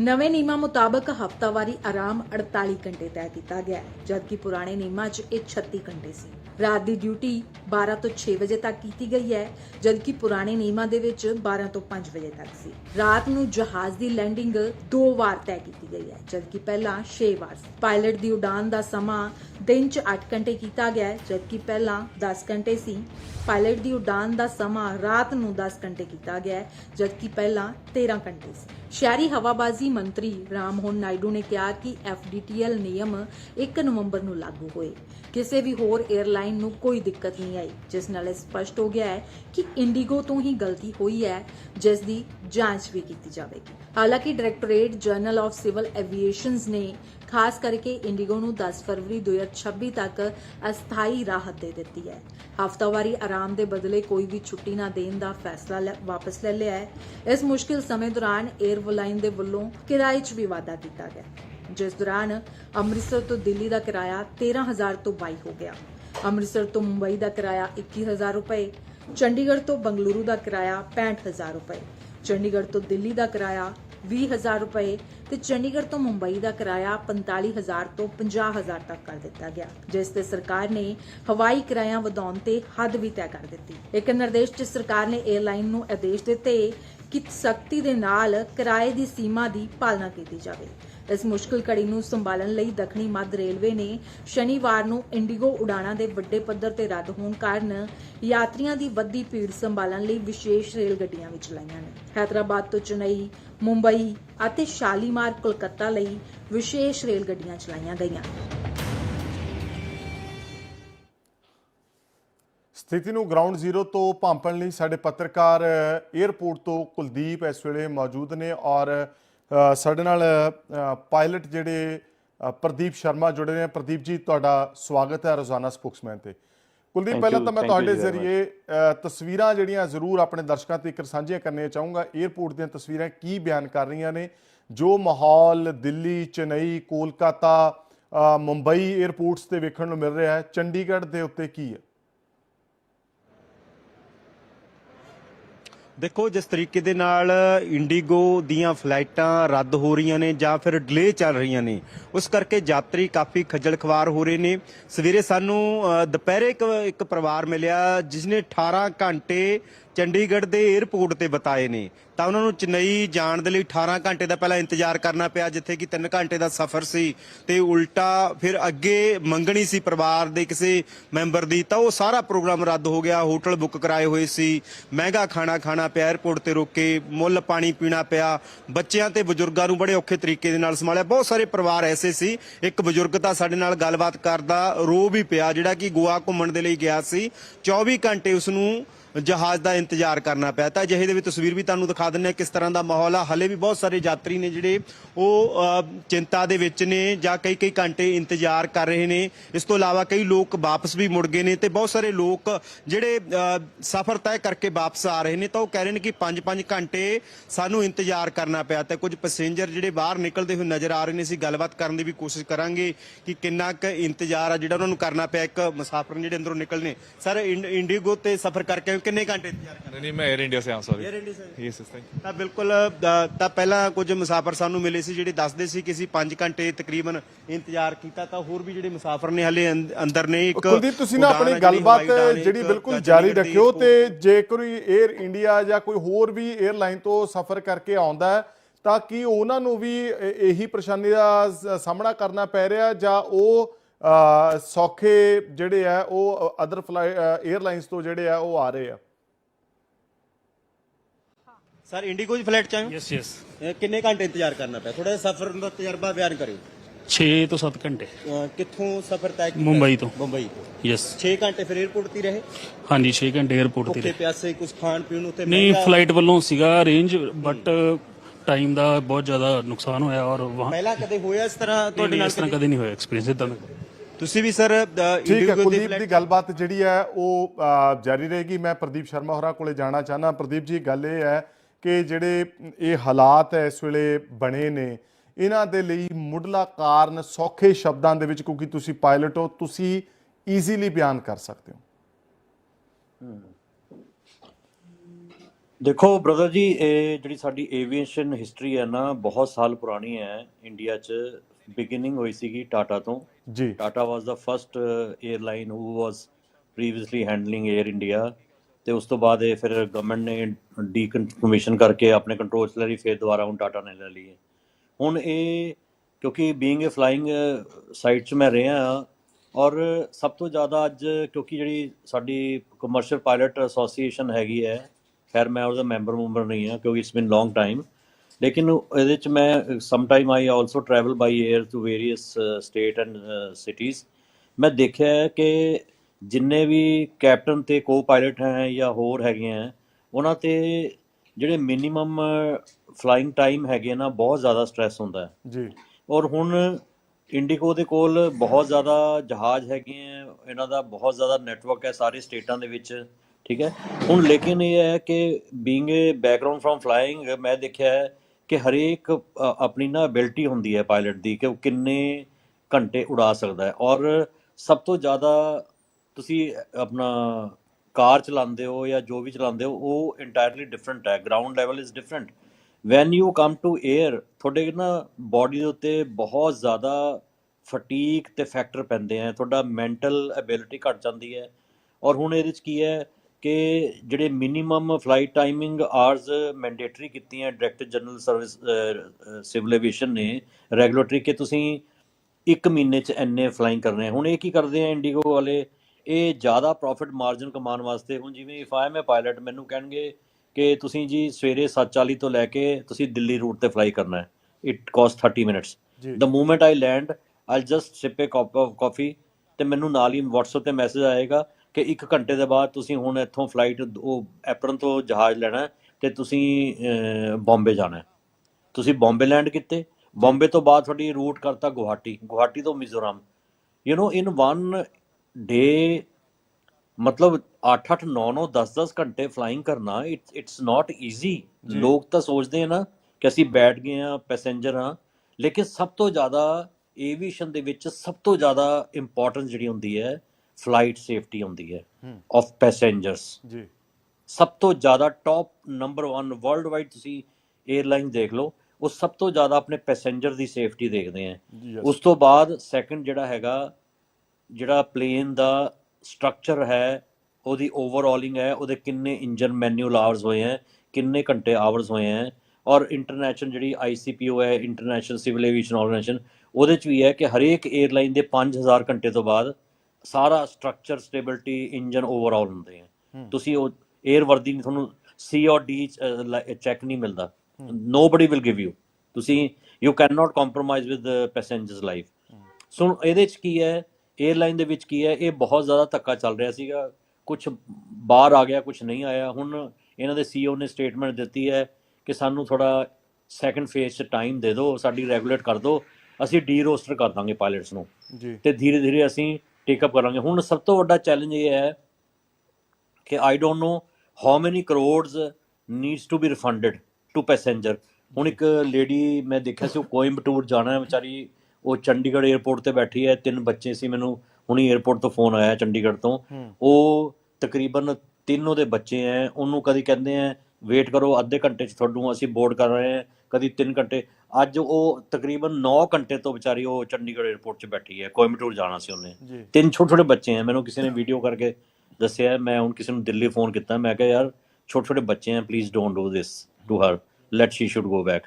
ਨਵੇਂ ਨਿਯਮਾਂ ਮੁਤਾਬਕ ਹਫ਼ਤਾਵਾਰੀ ਆਰਾਮ 48 ਘੰਟੇ ਤੈਅ ਕੀਤਾ ਗਿਆ ਹੈ, ਜਦਕਿ ਪੁਰਾਣੇ ਨਿਯਮਾਂ 'ਚ ਇਹ 36 ਘੰਟੇ ਸੀ। ਰਾਤ ਦੀ ਡਿਊਟੀ 12 ਤੋਂ 6 ਵਜੇ ਤੱਕ ਕੀਤੀ ਗਈ ਹੈ, ਜਦਕਿ ਪੁਰਾਣੇ ਨਿਯਮਾਂ ਦੇ ਵਿੱਚ 12 ਤੋਂ 5 ਵਜੇ ਤੱਕ ਸੀ। ਰਾਤ ਨੂੰ ਜਹਾਜ਼ ਦੀ ਲੈਂਡਿੰਗ ਦੋ ਵਾਰ ਤੈਅ ਕੀਤੀ ਗਈ ਹੈ, ਜਦਕਿ ਪਹਿਲਾਂ 6 ਵਾਰ ਸੀ। ਪਾਇਲਟ ਦੀ ਉਡਾਨ ਦਾ ਸਮਾਂ ਦਿਨ 'ਚ 8 ਘੰਟੇ ਕੀਤਾ ਗਿਆ ਹੈ, ਜਦਕਿ ਪਹਿਲਾਂ 10 ਘੰਟੇ ਸੀ। ਪਾਇਲਟ ਦੀ ਉਡਾਨ ਦਾ ਸਮਾਂ ਰਾਤ ਨੂੰ 10 ਘੰਟੇ ਕੀਤਾ ਗਿਆ ਹੈ, ਜਦਕਿ ਪਹਿਲਾਂ 13 ਘੰਟੇ ਸੀ। ਸ਼ਹਿਰੀ ਹਵਾਬਾਜ਼ੀ ਮੰਤਰੀ ਰਾਮਮੋਹਨ ਨਾਇਡੂ ਨੇ ਕਿਹਾ ਕਿ ਐਫਡੀਟੀਐਲ ਨਿਯਮ 1 ਨਵੰਬਰ ਨੂੰ ਲਾਗੂ ਹੋਏ। ਕਿਸੇ ਵੀ ਹੋਰ 에ਅਰਲਾਈਨ ਨੂੰ ਕੋਈ ਦਿੱਕਤ ਨਹੀਂ ਆਈ, ਜਿਸ ਨਾਲ ਇਹ ਸਪਸ਼ਟ ਹੋ ਗਿਆ ਹੈ ਕਿ ਇੰਡੀਗੋ ਤੋਂ ਹੀ ਗਲਤੀ ਹੋਈ ਹੈ, ਜਿਸ ਦੀ ਜਾਂਚ ਵੀ ਕੀਤੀ ਜਾਵੇਗੀ। ਹਾਲਾਂਕਿ Directorate General of Civil Aviations ਨੇ ਖਾਸ ਕਰਕੇ ਇੰਡੀਗੋ ਨੂੰ 10 ਫਰਵਰੀ 2026 ਤੱਕ ਅਸਥਾਈ ਰਾਹਤ ਦੇ ਦਿੱਤੀ ਹੈ। ਹਫ਼ਤਾਵਾਰੀ ਆਰਾਮ ਦੇ ਬਦਲੇ ਕੋਈ ਵੀ ਛੁੱਟੀ ਨਾ ਦੇਣ ਦਾ ਫੈਸਲਾ ਲੈ- ਵਾਪਸ ਲੈ ਲਿਆ ਹੈ। ਇਸ ਮੁਸ਼ਕਿਲ ਸਮੇਂ ਦੌਰਾਨ 에ਅਰਲਾਈਨ ਦੇ ਵੱਲੋਂ ਕਿਰਾਏ 'ਚ ਵੀ ਵਾਧਾ ਕੀਤਾ ਗਿਆ ਜਿਸ ਦੌਰਾਨ ਅੰਮ੍ਰਿਤਸਰ ਤੋਂ ਦਿੱਲੀ ਦਾ ਕਿਰਾਇਆ 13000 ਤੋਂ 22 ਹੋ ਗਿਆ। ਅੰਮ੍ਰਿਤਸਰ ਤੋਂ ਮੁੰਬਈ ਦਾ ਕਿਰਾਇਆ 21000 ਰੁਪਏ, ਚੰਡੀਗੜ੍ਹ ਤੋਂ ਬੰਗਲੁਰੂ ਦਾ ਕਿਰਾਇਆ 65000 ਰੁਪਏ। ਚੰਡੀਗੜ੍ਹ ਤੋਂ ਦਿੱਲੀ ਦਾ ਕਿਰਾਇਆ 20000 ਰੁਪਏ ਤੇ ਚੰਡੀਗੜ੍ਹ ਤੋਂ ਮੁੰਬਈ ਦਾ ਕਿਰਾਇਆ 45000 ਤੋਂ 50000 ਤੱਕ ਕਰ ਦਿੱਤਾ ਗਿਆ, ਜਿਸ ਤੇ ਸਰਕਾਰ ਨੇ ਹਵਾਈ ਕਿਰਾਇਆ ਵਧਾਉਣ ਤੇ ਹੱਦ ਵੀ ਤੈਅ ਕਰ ਦਿੱਤੀ। ਇੱਕ ਨਿਰਦੇਸ਼ 'ਚ ਸਰਕਾਰ ਨੇ 에ਅਰਲਾਈਨ ਨੂੰ ਆਦੇਸ਼ ਦਿੱਤੇ ਕਿ ਸਖਤੀ ਦੇ ਨਾਲ ਕਿਰਾਏ ਦੀ ਸੀਮਾ ਦੀ ਪਾਲਣਾ ਕੀਤੀ ਜਾਵੇ। ਇਸ ਮੁਸ਼ਕਲ ਘੜੀ ਨੂੰ ਸੰਭਾਲਣ ਲਈ ਦੱਖਣੀ ਮੱਧ ਰੇਲਵੇ ਨੇ ਸ਼ਨੀਵਾਰ ਨੂੰ ਇੰਡੀਗੋ ਉਡਾਣਾਂ ਦੇ ਵੱਡੇ ਪੱਧਰ ਤੇ ਰੱਦ ਹੋਣ ਕਾਰਨ ਯਾਤਰੀਆਂ ਦੀ ਵੱਧਦੀ ਭੀੜ ਸੰਭਾਲਣ ਲਈ ਵਿਸ਼ੇਸ਼ ਰੇਲ ਗੱਡੀਆਂ ਵੀ ਚਲਾਈਆਂ ਨੇ। ਹੈਦਰਾਬਾਦ ਤੋਂ ਚੇਨਈ, ਮੁੰਬਈ ਅਤੇ ਸ਼ਾਲੀਮਾਰ, ਕੋਲਕਾਤਾ ਲਈ ਵਿਸ਼ੇਸ਼ ਰੇਲ ਗੱਡੀਆਂ ਚਲਾਈਆਂ ਗਈਆਂ। ਸਥਿਤੀ ਨੂੰ ਗਰਾਊਂਡ ਜ਼ੀਰੋ ਤੋਂ ਭਾਂਪਣ ਲਈ ਸਾਡੇ ਪੱਤਰਕਾਰ 에ਅਰਪੋਰਟ ਤੋਂ ਕੁਲਦੀਪ ਇਸ ਵੇਲੇ ਮੌਜੂਦ ਨੇ ਔਰ ਸਾਡੇ ਨਾਲ ਪਾਇਲਟ ਜਿਹੜੇ ਪ੍ਰਦੀਪ ਸ਼ਰਮਾ ਜੁੜੇ ਨੇ। ਪ੍ਰਦੀਪ ਜੀ ਤੁਹਾਡਾ ਸਵਾਗਤ ਹੈ ਰੋਜ਼ਾਨਾ ਸਪੋਕਸਮੈਨ ਤੇ। ਕੁਲਦੀਪ ਪਹਿਲਾਂ ਤਾਂ ਮੈਂ ਤੁਹਾਡੇ ਜ਼ਰੀਏ ਤਸਵੀਰਾਂ ਜਿਹੜੀਆਂ ਜ਼ਰੂਰ ਆਪਣੇ ਦਰਸ਼ਕਾਂ ਤੇ ਇੱਕ ਸਾਂਝੀਆਂ ਕਰਨੀਆਂ ਚਾਹੂੰਗਾ। 에ਅਰਪੋਰਟ ਦੀਆਂ ਤਸਵੀਰਾਂ ਕੀ ਬਿਆਨ ਕਰ ਰਹੀਆਂ ਨੇ? ਜੋ ਮਾਹੌਲ ਦਿੱਲੀ ਚੇਨਈ ਕੋਲਕਾਤਾ ਮੁੰਬਈ 에ਅਰਪੋਰਟਸ ਤੇ ਵੇਖਣ ਨੂੰ ਮਿਲ ਰਿਹਾ ਹੈ। ਚੰਡੀਗੜ੍ਹ ਦੇ ਉੱਤੇ ਕੀ ਹੈ? ਦੇਖੋ, ਜਿਸ ਤਰੀਕੇ ਦੇ ਨਾਲ ਇੰਡੀਗੋ ਦੀਆਂ ਫਲਾਈਟਾਂ ਰੱਦ ਹੋ ਰਹੀਆਂ ਨੇ ਜਾਂ ਫਿਰ ਡਿਲੇ ਚੱਲ ਰਹੀਆਂ ਨੇ, ਉਸ ਕਰਕੇ ਯਾਤਰੀ ਕਾਫੀ ਖੱਜਲ ਖਵਾਰ ਹੋ ਰਹੇ ਨੇ। ਸਵੇਰੇ ਸਾਨੂੰ ਦੁਪਹਿਰੇ ਇੱਕ ਇੱਕ ਪਰਿਵਾਰ ਮਿਲਿਆ, ਜਿਸ ਨੇ 18 ਘੰਟੇ ਚੰਡੀਗੜ੍ਹ ਦੇ 에ਅਰਪੋਰਟ ਤੇ ਬਿਤਾਏ ਨੇ। ਤਾਂ ਉਹਨਾਂ ਨੂੰ ਚੇਨਈ ਜਾਣ ਦੇ ਲਈ 18 ਘੰਟੇ ਦਾ ਪਹਿਲਾਂ ਇੰਤਜ਼ਾਰ ਕਰਨਾ ਪਿਆ, ਜਿੱਥੇ ਕਿ 3 ਘੰਟੇ ਦਾ ਸਫ਼ਰ ਸੀ ਤੇ ਉਲਟਾ ਫਿਰ ਅੱਗੇ ਮੰਗਣੀ ਸੀ ਪਰਿਵਾਰ ਦੇ ਕਿਸੇ ਮੈਂਬਰ ਦੀ, ਤਾਂ ਉਹ ਸਾਰਾ ਪ੍ਰੋਗਰਾਮ ਰੱਦ ਹੋ ਗਿਆ, ਹੋਟਲ ਬੁੱਕ ਕਰਾਏ ਹੋਏ ਸੀ, ਮਹਿੰਗਾ ਖਾਣਾ ਖਾਣਾ ਪਿਆ 에ਅਰਪੋਰਟ ਤੇ ਰੁਕ ਕੇ ਮੁੱਲ ਪਾਣੀ ਪੀਣਾ ਪਿਆ, ਬੱਚਿਆਂ ਤੇ ਬਜ਼ੁਰਗਾਂ ਨੂੰ ਬੜੇ ਔਖੇ ਤਰੀਕੇ ਦੇ ਨਾਲ ਸੰਭਾਲਿਆ। ਬਹੁਤ ਸਾਰੇ ਪਰਿਵਾਰ ਐਸੇ ਸੀ, ਇੱਕ ਬਜ਼ੁਰਗ ਤਾਂ ਸਾਡੇ ਨਾਲ ਗੱਲਬਾਤ ਕਰਦਾ, ਰੋ ਵੀ ਪਿਆ, ਜਿਹੜਾ ਕਿ ਗੋਆ ਘੁੰਮਣ ਦੇ ਲਈ ਗਿਆ ਸੀ। 24 ਘੰਟੇ ਉਸ ਨੂੰ ਜਹਾਜ਼ ਦਾ ਇੰਤਜ਼ਾਰ ਕਰਨਾ ਪਿਆ। ਤਾਂ ਅਜਿਹੇ ਦੇ ਵਿੱਚ ਤਸਵੀਰ ਵੀ ਤੁਹਾਨੂੰ ਦਿਖਾ ਦਿੰਨੇ ਆ ਕਿਸ ਤਰ੍ਹਾਂ ਦਾ ਮਾਹੌਲ ਆ। ਹਲੇ ਵੀ ਬਹੁਤ ਸਾਰੇ ਯਾਤਰੀ ਨੇ ਜਿਹੜੇ ਉਹ ਚਿੰਤਾ ਦੇ ਵਿੱਚ ਨੇ ਜਾਂ ਕਈ ਕਈ ਘੰਟੇ ਇੰਤਜ਼ਾਰ ਕਰ ਰਹੇ ਨੇ। ਇਸ ਤੋਂ ਇਲਾਵਾ ਕਈ ਲੋਕ ਵਾਪਸ ਵੀ ਮੁੜ ਗਏ ਨੇ ਤੇ ਬਹੁਤ ਸਾਰੇ ਲੋਕ ਜਿਹੜੇ ਸਫ਼ਰ ਤੈਅ ਕਰਕੇ ਵਾਪਸ ਆ ਰਹੇ ਨੇ। ਤਾਂ ਉਹ ਕਹਿ ਰਹੇ ਨੇ ਕਿ 5-5 ਘੰਟੇ ਸਾਨੂੰ ਇੰਤਜ਼ਾਰ ਕਰਨਾ ਪਿਆ ਤੇ ਕੁਝ ਪੈਸੇਂਜਰ ਜਿਹੜੇ ਬਾਹਰ ਨਿਕਲਦੇ ਹੋਏ ਨਜ਼ਰ ਆ ਰਹੇ ਨੇ। ਅਸੀਂ ਗੱਲਬਾਤ ਕਰਨ ਦੀ ਵੀ ਕੋਸ਼ਿਸ਼ ਕਰਾਂਗੇ ਕਿ ਕਿੰਨਾ ਕੁ ਇੰਤਜ਼ਾਰ ਆ ਜਿਹੜਾ ਉਹਨਾਂ ਨੂੰ ਕਰਨਾ ਪਿਆ। ਇੱਕ ਮੁਸਾਫਰ ਜਿਹੜੇ ਅੰਦਰੋਂ ਨਿਕਲਨੇ ਸਰ ਇੰਡੀਗੋ ਤੇ ਸਫ਼ਰ ਕਰਕੇ ਕਿੰਨੇ ਘੰਟੇ ਇੰਤਜ਼ਾਰ ਕਰਨਾ? ਨਹੀਂ ਮੈਂ 에ਅਰ ਇੰਡੀਆ ਸੇ ਸੌਰੀ Air India ਸੇ। ਯੈਸ ਥੈਂਕ ਯੂ ਤਾਂ ਬਿਲਕੁਲ ਤਾਂ ਪਹਿਲਾਂ ਕੁਝ ਮੁਸਾਫਰ ਸਾਨੂੰ ਮਿਲੇ ਸੀ ਜਿਹੜੇ ਦੱਸਦੇ ਸੀ ਕਿ ਅਸੀਂ 5 ਘੰਟੇ ਤਕਰੀਬਨ ਇੰਤਜ਼ਾਰ ਕੀਤਾ ਤਾਂ ਹੋਰ ਵੀ ਜਿਹੜੇ ਮੁਸਾਫਰ ਨੇ ਹਲੇ ਅੰਦਰ ਨੇ ਇੱਕ ਕੁਲਦੀਪ ਤੁਸੀਂ ਨਾ ਆਪਣੀ ਗੱਲਬਾਤ ਜਿਹੜੀ ਬਿਲਕੁਲ ਜਾਰੀ ਰੱਖਿਓ ਤੇ ਜੇ ਕੋਈ 에ਅਰ ਇੰਡੀਆ ਜਾਂ ਕੋਈ ਹੋਰ ਵੀ 에ਅਰਲਾਈਨ ਤੋਂ ਸਫ਼ਰ ਕਰਕੇ ਆਉਂਦਾ ਹੈ ਤਾਂ ਕੀ ਉਹਨਾਂ ਨੂੰ ਵੀ ਇਹੀ ਪਰੇਸ਼ਾਨੀ ਦਾ ਸਾਹਮਣਾ ਕਰਨਾ ਪੈ ਰਿਹਾ ਜਾਂ ਉਹ ਸੌਖੇ ਜਿਹੜੇ ਆ ਉਹ ਅਦਰ ਫਲਾਈ 에ਅਰਲਾਈਨਸ ਤੋਂ ਜਿਹੜੇ ਆ ਉਹ ਆ ਰਹੇ ਆ। ਸਰ ਇੰਡੀਗੋ ਦੀ ਫਲਾਈਟ ਯੈਸ ਯੈਸ ਕਿੰਨੇ ਘੰਟੇ ਇੰਤਜ਼ਾਰ ਕਰਨਾ ਪਿਆ? ਥੋੜਾ ਸਫ਼ਰ ਦਾ ਤਜਰਬਾ ਬਿਆਨ ਕਰਿਓ। 6 ਤੋਂ 7 ਘੰਟੇ। ਕਿੱਥੋਂ ਸਫ਼ਰ ਤੈਅ ਕੀਤਾ? ਮੁੰਬਈ ਤੋਂ। ਮੁੰਬਈ ਤੋਂ। ਯੈਸ 6 ਘੰਟੇ ਫਿਰ 에어ਪੋਰਟ ਤੇ ਰਹੇ? ਹਾਂਜੀ 6 ਘੰਟੇ 에어ਪੋਰਟ ਤੇ ਭੁੱਖੇ ਰਹੇ। ਪਿਆਸੇ ਕੁਝ ਖਾਣ ਪੀਣ ਉੱਥੇ ਨਹੀਂ ਫਲਾਈਟ ਵੱਲੋਂ ਸੀਗਾ ਰੇਂਜ ਬਟ ਟਾਈਮ ਦਾ ਬਹੁਤ ਜ਼ਿਆਦਾ ਨੁਕਸਾਨ ਹੋਇਆ ਔਰ ਵਹਾਂ ਪਹਿਲਾਂ ਕਦੇ ਹੋਇਆ ਇਸ ਤਰ੍ਹਾਂ ਤੁਹਾਡੇ ਨਾਲ ਕਦੇ? ਨਹੀਂ ਹੋਇਆ ਐਕਸਪੀਰੀਅੰਸ ਇਦਾਂ ਦਾ। ਤੁਸੀਂ ਵੀ ਸਰ ਠੀਕ ਹੈ ਕੁਲਦੀਪ ਦੀ ਗੱਲਬਾਤ ਜਿਹੜੀ ਹੈ ਉਹ ਜਾਰੀ ਰਹੇਗੀ। ਮੈਂ ਪ੍ਰਦੀਪ ਸ਼ਰਮਾ ਹੋਰਾਂ ਕੋਲੇ ਜਾਣਾ ਚਾਹਨਾ ਪ੍ਰਦੀਪ ਜੀ ਗੱਲ ਇਹ ਹੈ ਕਿ ਜਿਹੜੇ ਇਹ ਹਾਲਾਤ ਹੈ ਇਸ ਵੇਲੇ ਬਣੇ ਨੇ ਇਹਨਾਂ ਦੇ ਲਈ ਮੁੱਢਲਾ ਕਾਰਨ ਸੌਖੇ ਸ਼ਬਦਾਂ ਦੇ ਵਿੱਚ ਕਿਉਂਕਿ ਤੁਸੀਂ ਪਾਇਲਟ ਹੋ ਤੁਸੀਂ ਈਜ਼ੀਲੀ ਬਿਆਨ ਕਰ ਸਕਦੇ ਹੋ। ਦੇਖੋ ਬ੍ਰਦਰ ਜੀ ਇਹ ਜਿਹੜੀ ਸਾਡੀ ਏਵੀਏਸ਼ਨ ਹਿਸਟਰੀ ਹੈ ਨਾ ਬਹੁਤ ਸਾਲ ਪੁਰਾਣੀ ਹੈ ਇੰਡੀਆ 'ਚ। ਬਿਗਿਨਿੰਗ ਹੋਈ ਸੀਗੀ ਟਾਟਾ ਤੋਂ। ਜੀ। Tata was the first airline who was previously handling Air India ਤੇ ਉਸ ਤੋਂ ਬਾਅਦ ਇਹ ਫਿਰ ਗਵਰਨਮੈਂਟ ਨੇ ਡੀਕਮਿਸ਼ਨ ਕਰਕੇ ਆਪਣੇ ਕੰਟਰੋਲ 'ਚ ਲਈ ਫਿਰ ਦੁਬਾਰਾ ਹੁਣ ਟਾਟਾ ਨੇ ਲੈ ਲਈ ਹੈ। ਹੁਣ ਇਹ ਕਿਉਂਕਿ ਬੀਇੰਗ ਅ ਫਲਾਈਂਗ ਸਾਈਟ 'ਚ ਮੈਂ ਰਿਹਾ ਹਾਂ ਔਰ ਸਭ ਤੋਂ ਜ਼ਿਆਦਾ ਅੱਜ ਕਿਉਂਕਿ ਜਿਹੜੀ ਸਾਡੀ ਕਮਰਸ਼ੀਅਲ ਪਾਇਲਟ ਐਸੋਸੀਏਸ਼ਨ ਹੈਗੀ ਹੈ ਖੈਰ ਮੈਂ ਉਹਦਾ ਮੈਂਬਰ ਮੁੰਬਰ ਨਹੀਂ ਹਾਂ ਕਿਉਂਕਿ ਇਟਸ ਬਿਨ ਲੌਂਗ ਟਾਈਮ ਲੇਕਿਨ ਇਹਦੇ ਚ ਮੈਂ some time I also travel by air to various state and cities ਮੈਂ ਦੇਖਿਆ ਹੈ ਕਿ ਜਿੰਨੇ ਵੀ ਕੈਪਟਨ ਤੇ ਕੋ ਪਾਇਲਟ ਹੈ ਜਾਂ ਹੋਰ ਹੈਗੇ ਆ ਉਹਨਾਂ ਤੇ ਜਿਹੜੇ ਮਿਨੀਮਮ ਫਲਾਈਂਗ ਟਾਈਮ ਹੈਗੇ ਨਾ ਬਹੁਤ ਜ਼ਿਆਦਾ ਸਟ੍ਰੈਸ ਹੁੰਦਾ ਹੈ। ਜੀ। ਔਰ ਹੁਣ ਇੰਡੀਗੋ ਦੇ ਕੋਲ ਬਹੁਤ ਜ਼ਿਆਦਾ ਜਹਾਜ਼ ਹੈਗੇ ਆ ਇਹਨਾਂ ਦਾ ਬਹੁਤ ਜ਼ਿਆਦਾ ਨੈਟਵਰਕ ਹੈ ਸਾਰੇ ਸਟੇਟਾਂ ਦੇ ਵਿੱਚ ਠੀਕ ਹੈ। ਹੁਣ ਲੇਕਿਨ ਇਹ ਹੈ ਕਿ being a background from flying ਮੈਂ ਦੇਖਿਆ ਹੈ ਕਿ ਹਰੇਕ ਆਪਣੀ ਨਾ ਐਬਿਲਿਟੀ ਹੁੰਦੀ ਹੈ ਪਾਇਲਟ ਦੀ ਕਿ ਉਹ ਕਿੰਨੇ ਘੰਟੇ ਉਡਾ ਸਕਦਾ ਹੈ। ਔਰ ਸਭ ਤੋਂ ਜ਼ਿਆਦਾ ਤੁਸੀਂ ਆਪਣਾ ਕਾਰ ਚਲਾਉਂਦੇ ਹੋ ਜਾਂ ਜੋ ਵੀ ਚਲਾਉਂਦੇ ਹੋ, ਉਹ ਇੰਟਾਇਰਲੀ ਡਿਫਰੈਂਟ ਹੈ। Ground level is different when you come to air ਤੁਹਾਡੇ ਨਾ ਬਾਡੀ ਦੇ ਉੱਤੇ ਬਹੁਤ ਜ਼ਿਆਦਾ ਫਟੀਕ ਤੇ ਫੈਕਟਰ ਪੈਂਦੇ ਆ ਤੁਹਾਡਾ ਮੈਂਟਲ ਐਬਿਲਿਟੀ ਘਟ ਜਾਂਦੀ ਹੈ। ਔਰ ਹੁਣ ਇਹਦੇ ਚ ਕੀ ਹੈ ਕਿ ਜਿਹੜੇ minimum flight timing hours mandatory ਕੀਤੀਆਂ director general service civil aviation ਨੇ ਰੈਗੂਲੇਟਰੀ ਕਿ ਤੁਸੀਂ ਇੱਕ ਮਹੀਨੇ ਚ ਐਨੇ ਫਲਾਈਂਗ ਕਰਨੇ ਹੁਣ ਇਹ ਕੀ ਕਰਦੇ ਆ ਇੰਡੀਗੋ ਵਾਲੇ? ਇਹ ਜ਼ਿਆਦਾ ਪ੍ਰੋਫਿਟ ਮਾਰਜਨ ਕਮਾਉਣ ਵਾਸਤੇ ਹੁਣ ਜਿਵੇਂ ਇਫ ਆਈ ਐਮ ਪਾਇਲਟ ਮੈਨੂੰ ਕਹਿਣਗੇ ਕਿ ਤੁਸੀਂ ਜੀ ਸਵੇਰੇ 7:40 ਤੋਂ ਲੈ ਕੇ ਤੁਸੀਂ ਦਿੱਲੀ ਰੂਟ ਤੇ ਫਲਾਈ ਕਰਨਾ ਹੈ। It cost 30 minutes the moment I land I just sip a cup of coffee ਤੇ ਮੈਨੂੰ ਨਾਲ ਹੀ WhatsApp ਤੇ ਮੈਸੇਜ ਆਏਗਾ ਕਿ 1 ਘੰਟੇ ਦੇ ਬਾਅਦ ਤੁਸੀਂ ਹੁਣ ਇੱਥੋਂ ਫਲਾਈਟ ਉਹ ਐਪਰਨ ਤੋਂ ਜਹਾਜ਼ ਲੈਣਾ ਤੇ ਤੁਸੀਂ ਬੰਬੇ ਜਾਣਾ ਤੁਸੀਂ ਬੰਬੇ ਲੈਂਡ ਕੀਤੇ। ਬੰਬੇ ਤੋਂ ਬਾਅਦ ਤੁਹਾਡੀ ਰੂਟ ਕਰਤਾ ਗੁਹਾਟੀ। ਗੁਹਾਟੀ ਤੋਂ Mizoram you know in one day ਮਤਲਬ 8 8 9 9 10 10 ਘੰਟੇ ਫਲਾਈਂਗ ਕਰਨਾ ਇਟਸ ਇਟਸ ਨਾਟ ਈਜ਼ੀ। ਲੋਕ ਤਾਂ ਸੋਚਦੇ ਆ ਨਾ ਕਿ ਅਸੀਂ ਬੈਠ ਗਏ ਆ ਪੈਸੇਂਜਰ ਆ ਲੇਕਿਨ ਸਭ ਤੋਂ ਜ਼ਿਆਦਾ ਏਵੀਏਸ਼ਨ ਦੇ ਵਿੱਚ ਸਭ ਤੋਂ ਜ਼ਿਆਦਾ ਇੰਪੋਰਟੈਂਸ ਜਿਹੜੀ ਹੁੰਦੀ ਹੈ ਫਲਾਈਟ ਸੇਫਟੀ ਹੁੰਦੀ ਹੈ ਆਫ ਪੈਸੇਂਜਰਸ ਜੀ। ਸਭ ਤੋਂ ਜ਼ਿਆਦਾ ਟਾਪ ਨੰਬਰ 1 ਵਰਲਡ ਵਾਈਡ ਤੁਸੀਂ 에ਅਰਲਾਈਨ ਦੇਖ ਲਓ ਉਹ ਸਭ ਤੋਂ ਜ਼ਿਆਦਾ ਆਪਣੇ ਪੈਸੇਂਜਰ ਦੀ ਸੇਫਟੀ ਦੇਖਦੇ ਆ ਉਸ ਤੋਂ ਬਾਅਦ ਸੈਕੰਡ ਜਿਹੜਾ ਹੈਗਾ ਜਿਹੜਾ ਪਲੇਨ ਦਾ ਸਟਰਕਚਰ ਹੈ ਉਹਦੀ ਓਵਰਆਲਿੰਗ ਹੈ ਉਹਦੇ ਕਿੰਨੇ ਇੰਜਨ ਮੈਨੂਅਲ ਆਵਰਸ ਹੋਏ ਆ ਕਿੰਨੇ ਘੰਟੇ ਆਵਰਸ ਹੋਏ ਆ ਔਰ ਇੰਟਰਨੈਸ਼ਨਲ ਜਿਹੜੀ ਆਈਸੀਪੀਓ ਹੈ ਇੰਟਰਨੈਸ਼ਨਲ ਸਿਵਲ ਐਵੀਏਸ਼ਨ ਆਰਗੇਨਾਈਜੇਸ਼ਨ ਉਹਦੇ ਚ ਵੀ ਹੈ ਕਿ ਹਰੇਕ 에ਅਰਲਾਈਨ ਦੇ 5000 ਘੰਟੇ ਤੋਂ ਬਾਅਦ ਸਾਰਾ ਸਟਰਕਚਰ ਸਟੇਬਿਲਿਟੀ ਇੰਜਨ ਓਵਰਆਲ ਹੁੰਦੇ ਹੂੰ। ਤੁਸੀਂ ਉਹ 에ਅਰ ਵਰਦੀ ਨਹੀਂ ਤੁਹਾਨੂੰ ਸੀ ਔਰ ਡੀ ਚੈੱਕ ਨਹੀਂ ਮਿਲਦਾ। ਨੋਬਡੀ ਵਿਲ ਗਿਵ ਯੂ ਤੁਸੀਂ you can not compromise with passengers life so ਇਹਦੇ ਚ ਕੀ ਹੈ? 에ਅਰਲਾਈਨ ਦੇ ਵਿੱਚ ਕੀ ਹੈ? ਇਹ ਬਹੁਤ ਜ਼ਿਆਦਾ ਧੱਕਾ ਚੱਲ ਰਿਹਾ ਸੀਗਾ। ਕੁਝ ਬਾਹਰ ਆ ਗਿਆ ਕੁਝ ਨਹੀਂ ਆਇਆ। ਹੁਣ ਇਹਨਾਂ ਦੇ ਸੀਈਓ ਨੇ ਸਟੇਟਮੈਂਟ ਦਿੱਤੀ ਹੈ ਕਿ ਸਾਨੂੰ ਥੋੜਾ ਸੈਕੰਡ ਫੇਜ਼ 'ਚ ਟਾਈਮ ਦੇ ਦਿਓ ਸਾਡੀ ਰੈਗੂਲੇਟ ਕਰ ਦਿਓ। ਅਸੀਂ ਡੀ ਰੋਸਟਰ ਕਰ ਦਾਂਗੇ ਪਾਇਲਟਸ ਨੂੰ। ਜੀ। ਤੇ ਧੀਰੇ ਧੀਰੇ ਅਸੀਂ ਟੇਕ ਅਪ ਕਰਾਂਗੇ। ਹੁਣ ਸਭ ਤੋਂ ਵੱਡਾ ਚੈਲੰਜ ਇਹ ਹੈ ਕਿ I don't know how many crores needs to be refunded to passenger ਹੁਣ ਇੱਕ ਲੇਡੀ ਮੈਂ ਦੇਖਿਆ ਸੀ ਉਹ ਕੋਇੰਬਟੂਰ ਜਾਣਾ ਹੈ ਵਿਚਾਰੀ ਉਹ ਚੰਡੀਗੜ੍ਹ 에ਅਰਪੋਰਟ ਤੇ ਬੈਠੀ ਹੈ ਤਿੰਨ ਬੱਚੇ ਸੀ ਮੈਨੂੰ ਹੁਣੀ 에ਅਰਪੋਰਟ ਤੋਂ ਫੋਨ ਆਇਆ ਚੰਡੀਗੜ੍ਹ ਤੋਂ। ਉਹ ਤਕਰੀਬਨ ਤਿੰਨ ਉਹਦੇ ਬੱਚੇ ਐ ਉਹਨੂੰ ਕਦੀ ਕਹਿੰਦੇ ਆ ਵੇਟ ਕਰੋ ਅੱਧੇ ਘੰਟੇ ਚ ਤੁਹਾਨੂੰ ਅਸੀਂ ਬੋਰਡ ਕਰ ਰਹੇ ਹਾਂ ਕਦੀ 3 ਘੰਟੇ। ਅੱਜ ਉਹ ਤਕਰੀਬਨ 9 ਘੰਟੇ ਤੋਂ ਵਿਚਾਰੀ ਉਹ ਚੰਡੀਗੜ੍ਹ 에ਅਰਪੋਰਟ 'ਚ ਬੈਠੀ ਹੈ ਕੋਇੰਬਟੂਰ ਜਾਣਾ ਸੀ ਉਹਨੇ। ਤਿੰਨ ਛੋਟੇ ਛੋਟੇ ਬੱਚੇ ਆ ਮੈਨੂੰ ਕਿਸੇ ਨੇ ਵੀਡੀਓ ਕਰਕੇ ਦੱਸਿਆ ਹੈ। ਮੈਂ ਹੁਣ ਕਿਸੇ ਨੂੰ ਦਿੱਲੀ ਫੋਨ ਕੀਤਾ ਮੈਂ ਕਿਹਾ ਯਾਰ ਛੋਟੇ ਛੋਟੇ ਬੱਚੇ ਆ please don't do this to her let she should go back